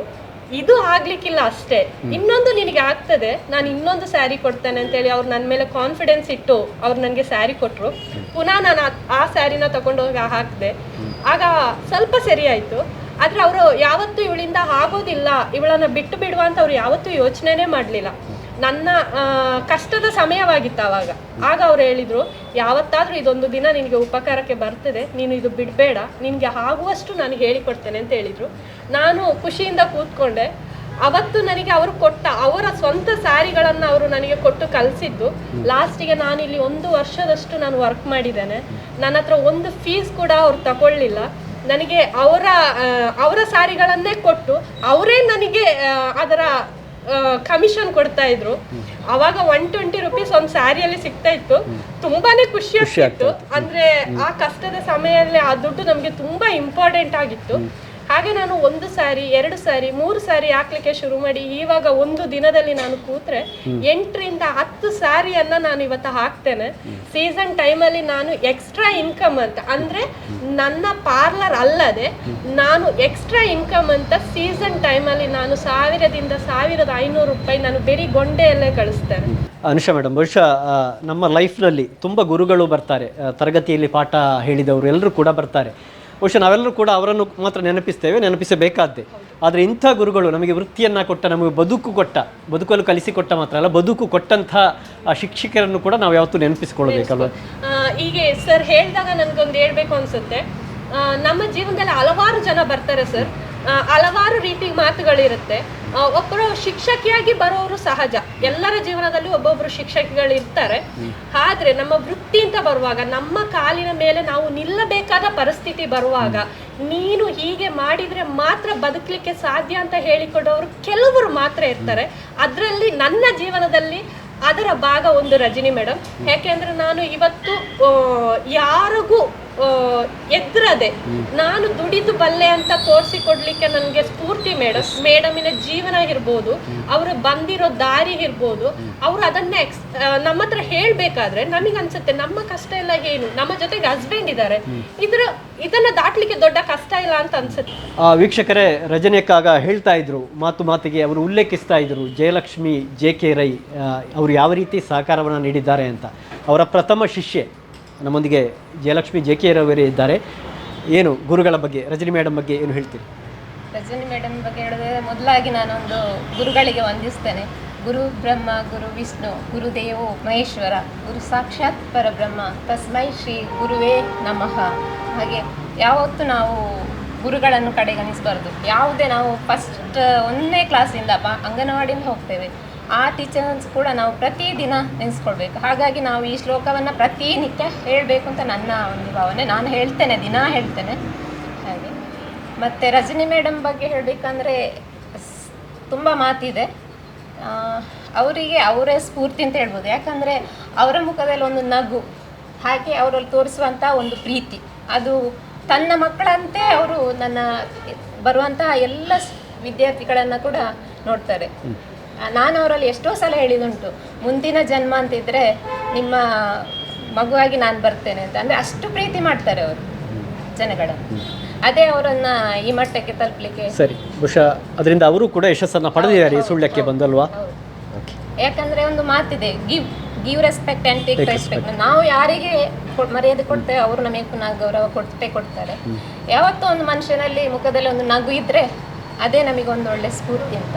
ಇದು ಆಗ್ಲಿಕ್ಕಿಲ್ಲ ಅಷ್ಟೇ. ಇನ್ನೊಂದು ನಿನಗೆ ಆಗ್ತದೆ ನಾನು ಇನ್ನೊಂದು ಸ್ಯಾರಿ ಕೊಡ್ತೇನೆ ಅಂತೇಳಿ ಅವ್ರು ನನ್ನ ಮೇಲೆ ಕಾನ್ಫಿಡೆನ್ಸ್ ಇಟ್ಟು ಅವ್ರು ನನಗೆ ಸ್ಯಾರಿ ಕೊಟ್ಟರು ಪುನಃ ನಾನು ಆ- ಆ ಸ್ಯಾರಿನ ತಗೊಂಡೋಗಿ ಹಾಕಿದೆ. ಆಗ ಸ್ವಲ್ಪ ಸರಿ ಆಯಿತು. ಆದರೆ ಅವರು ಯಾವತ್ತೂ ಇವಳಿಂದ ಆಗೋದಿಲ್ಲ ಇವಳನ್ನು ಬಿಟ್ಟು ಬಿಡುವ ಅಂತ ಅವ್ರು ಯಾವತ್ತೂ ಯೋಚನೆನೇ ಮಾಡಲಿಲ್ಲ. ನನ್ನ ಕಷ್ಟದ ಸಮಯವಾಗಿತ್ತು ಆವಾಗ. ಆಗ ಅವ್ರು ಹೇಳಿದರು, ಯಾವತ್ತಾದರೂ ಇದೊಂದು ದಿನ ನಿನಗೆ ಉಪಕಾರಕ್ಕೆ ಬರ್ತದೆ, ನೀನು ಇದು ಬಿಡಬೇಡ, ನಿನಗೆ ಆಗುವಷ್ಟು ನಾನು ಹೇಳಿಕೊಡ್ತೇನೆ ಅಂತ ಹೇಳಿದರು. ನಾನು ಖುಷಿಯಿಂದ ಕೂತ್ಕೊಂಡೆ. ಅವತ್ತು ನನಗೆ ಅವರು ಕೊಟ್ಟ, ಅವರ ಸ್ವಂತ ಸ್ಯಾರಿಗಳನ್ನು ಅವರು ನನಗೆ ಕೊಟ್ಟು ಕಲಿಸಿದ್ದು. ಲಾಸ್ಟಿಗೆ ನಾನು ಇಲ್ಲಿ ಒಂದು ವರ್ಷದಷ್ಟು ನಾನು ವರ್ಕ್ ಮಾಡಿದ್ದೇನೆ. ನನ್ನ ಹತ್ರ ಒಂದು ಫೀಸ್ ಕೂಡ ಅವ್ರು ತಗೊಳ್ಳಿಲ್ಲ. ನನಗೆ ಅವರ ಅವರ ಸ್ಯಾರಿಗಳನ್ನೇ ಕೊಟ್ಟು, ಅವರೇ ನನಗೆ ಅದರ ಕಮಿಷನ್ ಕೊಡ್ತಾ ಇದ್ರು. ಅವಾಗ ಒನ್ ಟ್ವೆಂಟಿ ರುಪೀಸ್ ಒಂದು ಸ್ಯಾರಿಯಲ್ಲಿ ಸಿಗ್ತಾ ಇತ್ತು. ತುಂಬಾನೇ ಖುಷಿ ಆಗ್ತಿತ್ತು ಅಂದ್ರೆ ಆ ಕಷ್ಟದ ಸಮಯದಲ್ಲಿ ಆ ದುಡ್ಡು ನಮಗೆ ತುಂಬಾ ಇಂಪಾರ್ಟೆಂಟ್ ಆಗಿತ್ತು. ಹಾಗೆ ನಾನು ಒಂದು ಸಾರಿ ಎರಡು ಸಾರಿ ಮೂರು ಸಾರಿ ಹಾಕ್ಲಿಕ್ಕೆ ಶುರು ಮಾಡಿ ಇವಾಗ ಒಂದು ದಿನದಲ್ಲಿ ನಾನು ಕೂತ್ರೆ ಎಂಟರಿಂದ ಹತ್ತು ಸಾರಿಯನ್ನ ನಾನು ಇವತ್ತು ಹಾಕ್ತೇನೆ. ಸೀಸನ್ ಟೈಮಲ್ಲಿ ನಾನು ಎಕ್ಸ್ಟ್ರಾ ಇನ್ಕಮ್ ಅಂತ ಅಂದ್ರೆ ನನ್ನ ಪಾರ್ಲರ್ ಅಲ್ಲದೆ ನಾನು ಎಕ್ಸ್ಟ್ರಾ ಇನ್ಕಮ್ ಅಂತ ಸೀಸನ್ ಟೈಮಲ್ಲಿ ನಾನು ಸಾವಿರದಿಂದ ಸಾವಿರದ ಐನೂರು ರೂಪಾಯಿ ನಾನು ಬರೀ ಗೊಂಡೆಯಲ್ಲೇ ಕಳಿಸ್ತೇನೆ. ಅನುಷ ಮೇಡಮ್ ಬಹುಶಃ ನಮ್ಮ ಲೈಫ್ನಲ್ಲಿ ತುಂಬ ಗುರುಗಳು ಬರ್ತಾರೆ. ತರಗತಿಯಲ್ಲಿ ಪಾಠ ಹೇಳಿದವರು ಎಲ್ಲರೂ ಕೂಡ ಬರ್ತಾರೆ. ಬಹುಶಃ ನಾವೆಲ್ಲರೂ ಕೂಡ ಅವರನ್ನು ಮಾತ್ರ ನೆನಪಿಸ್ತೇವೆ ನೆನಪಿಸಬೇಕಾದ್ದೆ. ಆದರೆ ಇಂಥ ಗುರುಗಳು ನಮಗೆ ವೃತ್ತಿಯನ್ನು ಕೊಟ್ಟ ನಮಗೆ ಬದುಕು ಕೊಟ್ಟ ಬದುಕಲು ಕಲಿಸಿಕೊಟ್ಟ ಮಾತ್ರ ಅಲ್ಲ ಬದುಕು ಕೊಟ್ಟಂತಹ ಆ ಶಿಕ್ಷಕರನ್ನು ಕೂಡ ನಾವು ಯಾವತ್ತೂ ನೆನಪಿಸಿಕೊಳ್ಬೇಕಲ್ವ ಆ, ಹೀಗೆ ಸರ್ ಹೇಳಿದಾಗ ನನಗೊಂದು ಹೇಳಬೇಕು ಅನಿಸುತ್ತೆ. ನಮ್ಮ ಜೀವನದಲ್ಲಿ ಹಲವಾರು ಜನ ಬರ್ತಾರೆ ಸರ್ ಹಲವಾರು ರೀತಿ ಮಾತುಗಳಿರುತ್ತೆ. ಒಬ್ಬರು ಶಿಕ್ಷಕಿಯಾಗಿ ಬರೋರು ಸಹಜ. ಎಲ್ಲರ ಜೀವನದಲ್ಲಿ ಒಬ್ಬೊಬ್ರು ಶಿಕ್ಷಕಿಗಳು ಇರ್ತಾರೆ ಆದ್ರೆ ನಮ್ಮ ವೃತ್ತಿ ಅಂತ ಬರುವಾಗ ನಮ್ಮ ಕಾಲಿನ ಮೇಲೆ ನಾವು ನಿಲ್ಲಬೇಕಾದ ಪರಿಸ್ಥಿತಿ ಬರುವಾಗ ನೀನು ಹೀಗೆ ಮಾಡಿದ್ರೆ ಮಾತ್ರ ಬದುಕಲಿಕ್ಕೆ ಸಾಧ್ಯ ಅಂತ ಹೇಳಿಕೊಡೋರು ಕೆಲವರು ಮಾತ್ರ ಇರ್ತಾರೆ. ಅದರಲ್ಲಿ ನನ್ನ ಜೀವನದಲ್ಲಿ ಅದರ ಭಾಗ ಒಂದು ರಜನಿ ಮೇಡಮ್ ಯಾಕೆಂದ್ರೆ ನಾನು ಇವತ್ತು ಯಾರಿಗೂ ಎದ್ರದೆ. ನಾನು ದುಡಿದು ಬಲ್ಲೆ ಅಂತ ತೋರಿಸಿ ತೋರಿಸಿಕೊಡ್ಲಿಕ್ಕೆ ನನಗೆ ಸ್ಫೂರ್ತಿ ಮೇಡಮ್ ಮೇಡಮಿನ ಜೀವನ ಇರ್ಬೋದು ಅವರು ಬಂದಿರೋ ದಾರಿ ಇರ್ಬೋದು ಅವರು ಅದನ್ನ ಎಕ್ಸ್ ನಮ್ಮ ಹತ್ರ ಹೇಳ್ಬೇಕಾದ್ರೆ ನಮಗೆ ಅನ್ಸುತ್ತೆ ನಮ್ಮ ಕಷ್ಟ ಎಲ್ಲ ಏನು? ನಮ್ಮ ಜೊತೆಗೆ ಹಸ್ಬೆಂಡ್ ಇದ್ದಾರೆ ಇದ್ರ ಇದನ್ನ ದಾಟ್ಲಿಕ್ಕೆ ದೊಡ್ಡ ಕಷ್ಟ ಇಲ್ಲ ಅಂತ ಅನ್ಸುತ್ತೆ. ಆ, ವೀಕ್ಷಕರೇ ರಜನಿಯಕ್ಕಾಗ ಹೇಳ್ತಾ ಇದ್ರು ಮಾತು ಮಾತಿಗೆ ಅವರು ಉಲ್ಲೇಖಿಸ್ತಾ ಇದ್ರು ಜಯಲಕ್ಷ್ಮಿ ಜೆ ಕೆ ರೈ ಅವರು ಯಾವ ರೀತಿ ಸಹಕಾರವನ್ನು ನೀಡಿದ್ದಾರೆ ಅಂತ. ಅವರ ಪ್ರಥಮ ಶಿಷ್ಯೆ ನಮ್ಮೊಂದಿಗೆ ಜಯಲಕ್ಷ್ಮಿ ಜೆ ಕೆ ರವರೇ ಇದ್ದಾರೆ. ಏನು ಗುರುಗಳ ಬಗ್ಗೆ, ರಜನಿ ಮೇಡಮ್ ಬಗ್ಗೆ ಏನು ಹೇಳ್ತೀರಿ? ರಜನಿ ಮೇಡಮ್ ಬಗ್ಗೆ ಹೇಳಿದ್ರೆ ಮೊದಲಾಗಿ ನಾನೊಂದು ಗುರುಗಳಿಗೆ ವಂದಿಸ್ತೇನೆ. ಗುರು ಬ್ರಹ್ಮ, ಗುರು ವಿಷ್ಣು ಗುರುದೇವೋ ಮಹೇಶ್ವರ, ಗುರು ಸಾಕ್ಷಾತ್ ಪರಬ್ರಹ್ಮ, ತಸ್ಮೈ ಶ್ರೀ ಗುರುವೇ ನಮಃ. ಹಾಗೆ ಯಾವತ್ತೂ ನಾವು ಗುರುಗಳನ್ನು ಕಡೆಗಣಿಸಬಾರ್ದು. ಯಾವುದೇ ನಾವು ಫಸ್ಟ್ ಒಂದನೇ ಕ್ಲಾಸಿಂದ ಅಂಗನವಾಡಿಯಿಂದ ಹೋಗ್ತೇವೆ. ಆ ಟೀಚರ್ಸ್ ಕೂಡ ನಾವು ಪ್ರತಿದಿನ ನೆನೆಸ್ಕೊಳ್ಬೇಕು. ಹಾಗಾಗಿ ನಾವು ಈ ಶ್ಲೋಕವನ್ನು ಪ್ರತಿನಿತ್ಯ ಹೇಳಬೇಕು ಅಂತ ನನ್ನ ಒಂದು ಭಾವನೆ. ನಾನು ಹೇಳ್ತೇನೆ, ದಿನ ಹೇಳ್ತೇನೆ. ಹಾಗೆ. ಮತ್ತು ರಜನಿ ಮೇಡಮ್ ಬಗ್ಗೆ ಹೇಳಬೇಕಂದ್ರೆ ತುಂಬ ಮಾತಿದೆ. ಅವರಿಗೆ ಅವರೇ ಸ್ಫೂರ್ತಿ ಅಂತ ಹೇಳ್ಬೋದು. ಯಾಕಂದರೆ ಅವರ ಮುಖದಲ್ಲಿ ಒಂದು ನಗು, ಹಾಗೆ ಅವರಲ್ಲಿ ತೋರಿಸುವಂಥ ಒಂದು ಪ್ರೀತಿ. ಅದು ತನ್ನ ಮಕ್ಕಳಂತೆ ಅವರು ನನ್ನ ಬರುವಂತಹ ಎಲ್ಲ ವಿದ್ಯಾರ್ಥಿಗಳನ್ನು ಕೂಡ ನೋಡ್ತಾರೆ. ನಾನು ಅವರಲ್ಲಿ ಎಷ್ಟೋ ಸಲ ಹೇಳಿದುಂಟು ಮುಂದಿನ ಜನ್ಮ ಅಂತಿದ್ರೆ ನಿಮ್ಮ ಮಗುವಾಗಿ ನಾನು ಬರ್ತೇನೆ ಅಂತ. ಅಂದರೆ ಅಷ್ಟು ಪ್ರೀತಿ ಮಾಡ್ತಾರೆ ಅವರು ಜನಗಳನ್ನು ಅದೇ ಅವರನ್ನ ಈ ಮಟ್ಟಕ್ಕೆ ತಲುಪಲಿಕ್ಕೆ ಸರಿ ಬಹುಶಃ ಅದರಿಂದ ಅವರು ಕೂಡ ಯಶಸ್ಸನ್ನು ಪಡೆದಿದ್ದಾರೆ ಈ ಸುಳ್ಯಕ್ಕೆ ಬಂದಲ್ವಾ? ಯಾಕಂದ್ರೆ ಒಂದು ಮಾತಿದೆ give give respect and take respect ನಾವು ಯಾರಿಗೆ ಮರ್ಯಾದೆ ಕೊಡ್ತೇವೆ ಅವರು ನಮಗೆ ಪುನಃ ಗೌರವ ಕೊಡ್ತೇ ಕೊಡ್ತಾರೆ. ಯಾವತ್ತೂ ಒಂದು ಮನುಷ್ಯನಲ್ಲಿ ಮುಖದಲ್ಲಿ ಒಂದು ನಗು ಇದ್ರೆ ಅದೇ ನಮಗೊಂದು ಒಳ್ಳೆ ಸ್ಫೂರ್ತಿ ಅಂತ.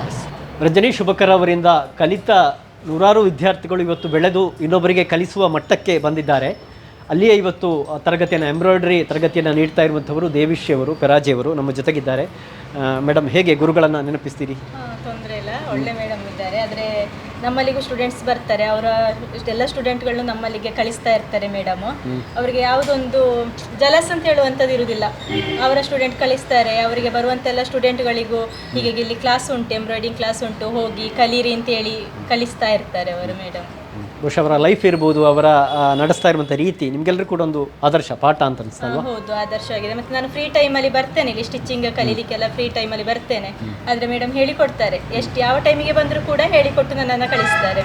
ರಜನಿ ಶುಭಕರ್ ಅವರಿಂದ ಕಲಿತ ನೂರಾರು ವಿದ್ಯಾರ್ಥಿಗಳು ಇವತ್ತು ಬೆಳೆದು ಇನ್ನೊಬ್ಬರಿಗೆ ಕಲಿಸುವ ಮಟ್ಟಕ್ಕೆ ಬಂದಿದ್ದಾರೆ. ಅಲ್ಲಿಯೇ ಇವತ್ತು ತರಗತಿಯನ್ನು ಎಂಬ್ರಾಯ್ಡ್ರಿ ತರಗತಿಯನ್ನು ನೀಡ್ತಾ ಇರುವಂಥವರು ದೇವಿಶ್ರೀ ಅವರು ನಮ್ಮ ಜೊತೆಗಿದ್ದಾರೆ. ಮೇಡಮ್ ಹೇಗೆ ಗುರುಗಳನ್ನು ನೆನಪಿಸ್ತೀರಿ? ತೊಂದರೆ ಇಲ್ಲ. ಒಳ್ಳೆ ಮೇಡಮ್ ಆದರೆ ನಮ್ಮಲ್ಲಿಗೂ ಸ್ಟೂಡೆಂಟ್ಸ್ ಬರ್ತಾರೆ. ಅವರ ಎಲ್ಲ ಸ್ಟೂಡೆಂಟ್ಗಳನ್ನು ನಮ್ಮಲ್ಲಿಗೆ ಕಳಿಸ್ತಾ ಇರ್ತಾರೆ ಮೇಡಮ್ ಅವರಿಗೆ ಯಾವುದೊಂದು ಜಲಸ್ ಅಂತ ಹೇಳುವಂಥದ್ದು ಇರುವುದಿಲ್ಲ ಅವರ ಸ್ಟೂಡೆಂಟ್ ಕಳಿಸ್ತಾರೆ. ಅವರಿಗೆ ಬರುವಂತೆಲ್ಲ ಸ್ಟೂಡೆಂಟ್ಗಳಿಗೂ ಹೀಗೆ ಇಲ್ಲಿ ಕ್ಲಾಸ್ ಉಂಟು ಎಂಬ್ರಾಯ್ಡಿಂಗ್ ಕ್ಲಾಸ್ ಉಂಟು. ಹೋಗಿ ಕಲೀರಿ ಅಂತೇಳಿ ಕಲಿಸ್ತಾ ಇರ್ತಾರೆ ಅವರು ಮೇಡಮ್ ಬಹುಶಃ ಅವರ ಲೈಫ್ ಇರ್ಬೋದು ಅವರ ನಡೆಸ್ತಾ ಇರುವಂಥ ರೀತಿ ನಿಮಗೆಲ್ಲರೂ ಕೂಡ ಒಂದು ಆದರ್ಶ ಪಾಠ ಅಂತ ಅನಿಸ್ತಲ್ವಾ ಹೌದು ಆದರ್ಶವಾಗಿದೆ ಮತ್ತೆ ನಾನು ಫ್ರೀ ಟೈಮಲ್ಲಿ ಬರ್ತೇನೆ ಇಲ್ಲಿ ಸ್ಟಿಚಿಂಗ್ ಕಲೀಲಿಕ್ಕೆಲ್ಲ ಫ್ರೀ ಟೈಮಲ್ಲಿ ಬರ್ತೇನೆ. ಆದರೆ ಮೇಡಮ್ ಹೇಳಿಕೊಡ್ತಾರೆ ಎಷ್ಟು ಯಾವ ಟೈಮಿಗೆ ಬಂದರೂ ಕೂಡ ಹೇಳಿಕೊಟ್ಟು ನನ್ನನ್ನು ಕಳಿಸ್ತಾರೆ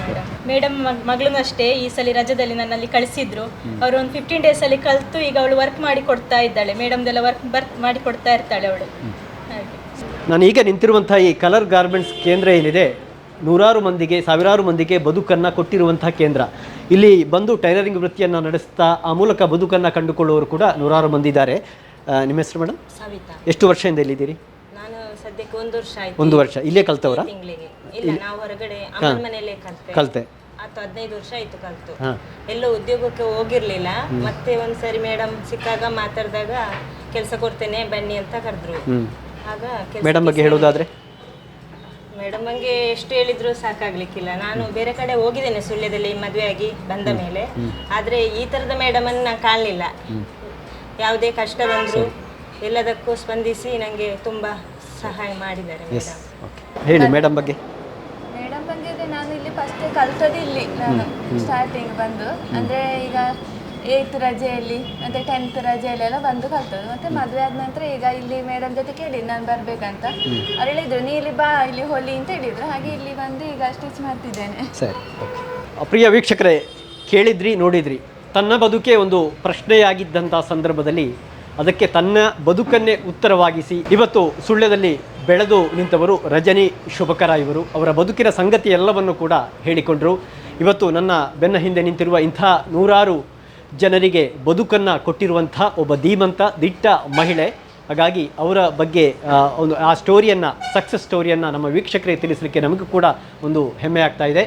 ಮೇಡಮ್ ಮೇಡಮ್ ಅಷ್ಟೇ ಈ ಸಲ ರಜದಲ್ಲಿ ನನ್ನಲ್ಲಿ ಕಳಿಸಿದ್ರು. ಅವರು ಒಂದು ಫಿಫ್ಟೀನ್ ಡೇಸಲ್ಲಿ ಕಲಿತು ಈಗ ಅವಳು ವರ್ಕ್ ಮಾಡಿ ಕೊಡ್ತಾ ಇದ್ದಾಳೆ. ಮೇಡಮ್ದೆಲ್ಲ ವರ್ಕ್ ಬರ್ಕ್ ಮಾಡಿ ಕೊಡ್ತಾ ಇರ್ತಾಳೆ ಅವಳು. ಹಾಗೆ. ನಾನು ಈಗ ನಿಂತಿರುವಂಥ ಈ ಕಲರ್ ಗಾರ್ಮೆಂಟ್ಸ್ ಕೇಂದ್ರ ಏನಿದೆ ನೂರಾರು ಮಂದಿಗೆ ಸಾವಿರಾರು ಮಂದಿಗೆ ಬದುಕನ್ನು ಕೊಟ್ಟಿರುವಂತಹ ಕೇಂದ್ರ. ಇಲ್ಲಿ ಬಂದು ಟೈಲರಿಂಗ್ ವೃತ್ತಿಯನ್ನು ನಡೆಸ್ತಾ ಆ ಮೂಲಕ ಬದುಕನ್ನು ಕಂಡುಕೊಳ್ಳುವವರು ಕೂಡ ನೂರಾರು ಮಂದಿ ಇದ್ದಾರೆ. ನಿಮ್ಮ ಹೆಸರು ಮೇಡಮ್ ಸವಿತಾ. ಎಷ್ಟು ವರ್ಷದಿಂದ ಇಲ್ಲಿದ್ದೀರಿ ನಾನು ಸದ್ಯಕ್ಕೆ ಒಂದು ವರ್ಷ ಆಯ್ತು. ಒಂದು ವರ್ಷ. ಇಲ್ಲೇ ಕಲ್ತವರ? ತಿಂಗಳಿಗೆ. ಇಲ್ಲ ನಾವು ಹೊರಗಡೆ ಅಮ್ಮನ ಮನೆಯಲ್ಲೇ ಕಲ್ತೆ. ಕಲ್ತೆ. ಹತ್ತು ಹದಿನೈದು ವರ್ಷ ಆಯ್ತು ಕಲ್ತು. ಎಲ್ಲ ಉದ್ಯೋಗಕ್ಕೆ ಹೋಗಿರ್ಲಿಲ್ಲ. ಮತ್ತೆ ಒಂದ್ಸರಿ ಮೇಡಮ್ ಸಿಕ್ಕಾಗ ಮಾತಾಡಿದಾಗ ಕೆಲಸ ಕೊಡ್ತೇನೆ ಬನ್ನಿ ಅಂತ ಕರೆದ್ರು. ಆಗ ಮೇಡಮ್ ಬಗ್ಗೆ ಹೇಳೋದಾದರೆ? ಮೇಡಮ್ ನಂಗೆ ಎಷ್ಟು ಹೇಳಿದ್ರು ಸಾಕಾಗ್ಲಿಕ್ಕಿಲ್ಲ. ನಾನು ಬೇರೆ ಕಡೆ ಹೋಗಿದ್ದೇನೆ ಸುಳ್ಯದಲ್ಲಿ ಮದುವೆ ಆಗಿ ಬಂದ ಮೇಲೆ. ಆದ್ರೆ ಈ ತರದ ಮೇಡಮ್ ಅನ್ನ ನಾನು ಕಾಣಲಿಲ್ಲ. ಯಾವುದೇ ಕಷ್ಟ ಬಂದ್ರು ಎಲ್ಲದಕ್ಕೂ ಸ್ಪಂದಿಸಿ ನನಗೆ ತುಂಬಾ ಸಹಾಯ ಮಾಡಿದ್ದಾರೆ ಮೇಡಮ್. ಹೇಳಿ ಮೇಡಮ್ ಬಗ್ಗೆ. ಮೇಡಮ್ ಬಗ್ಗೆ ನಾನು ಇಲ್ಲಿ ಫಸ್ಟ್ ಕಲ್ತದ್ದು ಇಲ್ಲಿ ನಾನು ಸ್ಟಾರ್ಟಿಂಗ್ ಬಂದು. ಅಂದ್ರೆ ಈಗ ಏಯ್ತ್ ರಜೆಯಲ್ಲಿ ಮತ್ತೆ ಟೆಂತ್ ರಜೆಯಲ್ಲೆಲ್ಲ ಬಂದು ಕಲ್ತದ್ದು. ಮತ್ತೆ ಮದುವೆ ಆದ ನಂತರ ಈಗ ಇಲ್ಲಿ ಮೇಡಮ್ ಜೊತೆ ಕೇಳಿ ನಾನು ಬರ್ಬೇಕಂತ. ಅವ್ರು ಹೇಳಿದ್ರು ನೀ ಇಲ್ಲಿ ಬಾ ಇಲ್ಲಿ ಹೋಲಿ ಅಂತ ಹೇಳಿದ್ರು. ಹಾಗೆ ಇಲ್ಲಿ ಬಂದು ಈಗ ಸ್ಟಿಚ್ ಮಾಡ್ತಿದ್ದೇನೆ. ಸರಿ ಓಕೆ ಪ್ರಿಯ ವೀಕ್ಷಕರೇ ಕೇಳಿದ್ರಿ ನೋಡಿದ್ರಿ. ತನ್ನ ಬದುಕೇ ಒಂದು ಪ್ರಶ್ನೆಯಾಗಿದ್ದಂಥ ಸಂದರ್ಭದಲ್ಲಿ ಅದಕ್ಕೆ ತನ್ನ ಬದುಕನ್ನೇ ಉತ್ತರವಾಗಿಸಿ ಇವತ್ತು ಸುಳ್ಳ್ಯದಲ್ಲಿ ಬೆಳೆದು ನಿಂತವರು ರಜನಿ ಶುಭಕರ ಇವರು. ಅವರ ಬದುಕಿನ ಸಂಗತಿ ಎಲ್ಲವನ್ನು ಕೂಡ ಹೇಳಿಕೊಂಡರು. ಇವತ್ತು ನನ್ನ ಬೆನ್ನ ಹಿಂದೆ ನಿಂತಿರುವ ಇಂಥ ನೂರಾರು ಜನರಿಗೆ ಬದುಕನ್ನು ಕೊಟ್ಟಿರುವಂಥ ಒಬ್ಬ ಧೀಮಂತ, ದಿಟ್ಟ ಮಹಿಳೆ. ಹಾಗಾಗಿ ಅವರ ಬಗ್ಗೆ ಒಂದು, ಆ ಸ್ಟೋರಿಯನ್ನು ಸಕ್ಸಸ್ ಸ್ಟೋರಿಯನ್ನು ನಮ್ಮ ವೀಕ್ಷಕರಿಗೆ ತಿಳಿಸಲಿಕ್ಕೆ ನಮಗೂ ಕೂಡ ಒಂದು ಹೆಮ್ಮೆ ಆಗ್ತಾ ಇದೆ.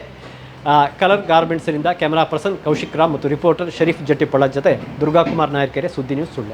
ಕಲರ್ ಗಾರ್ಮೆಂಟ್ಸ್ನಿಂದ ಕ್ಯಾಮರಾ ಪರ್ಸನ್ ಕೌಶಿಕ್ ರಾಮ್ ಮತ್ತು ರಿಪೋರ್ಟರ್ ಶರೀಫ್ ಜಟ್ಟಿಪೊಳ ಜೊತೆ Durgakumar Nayarkere Suddi news Sullia.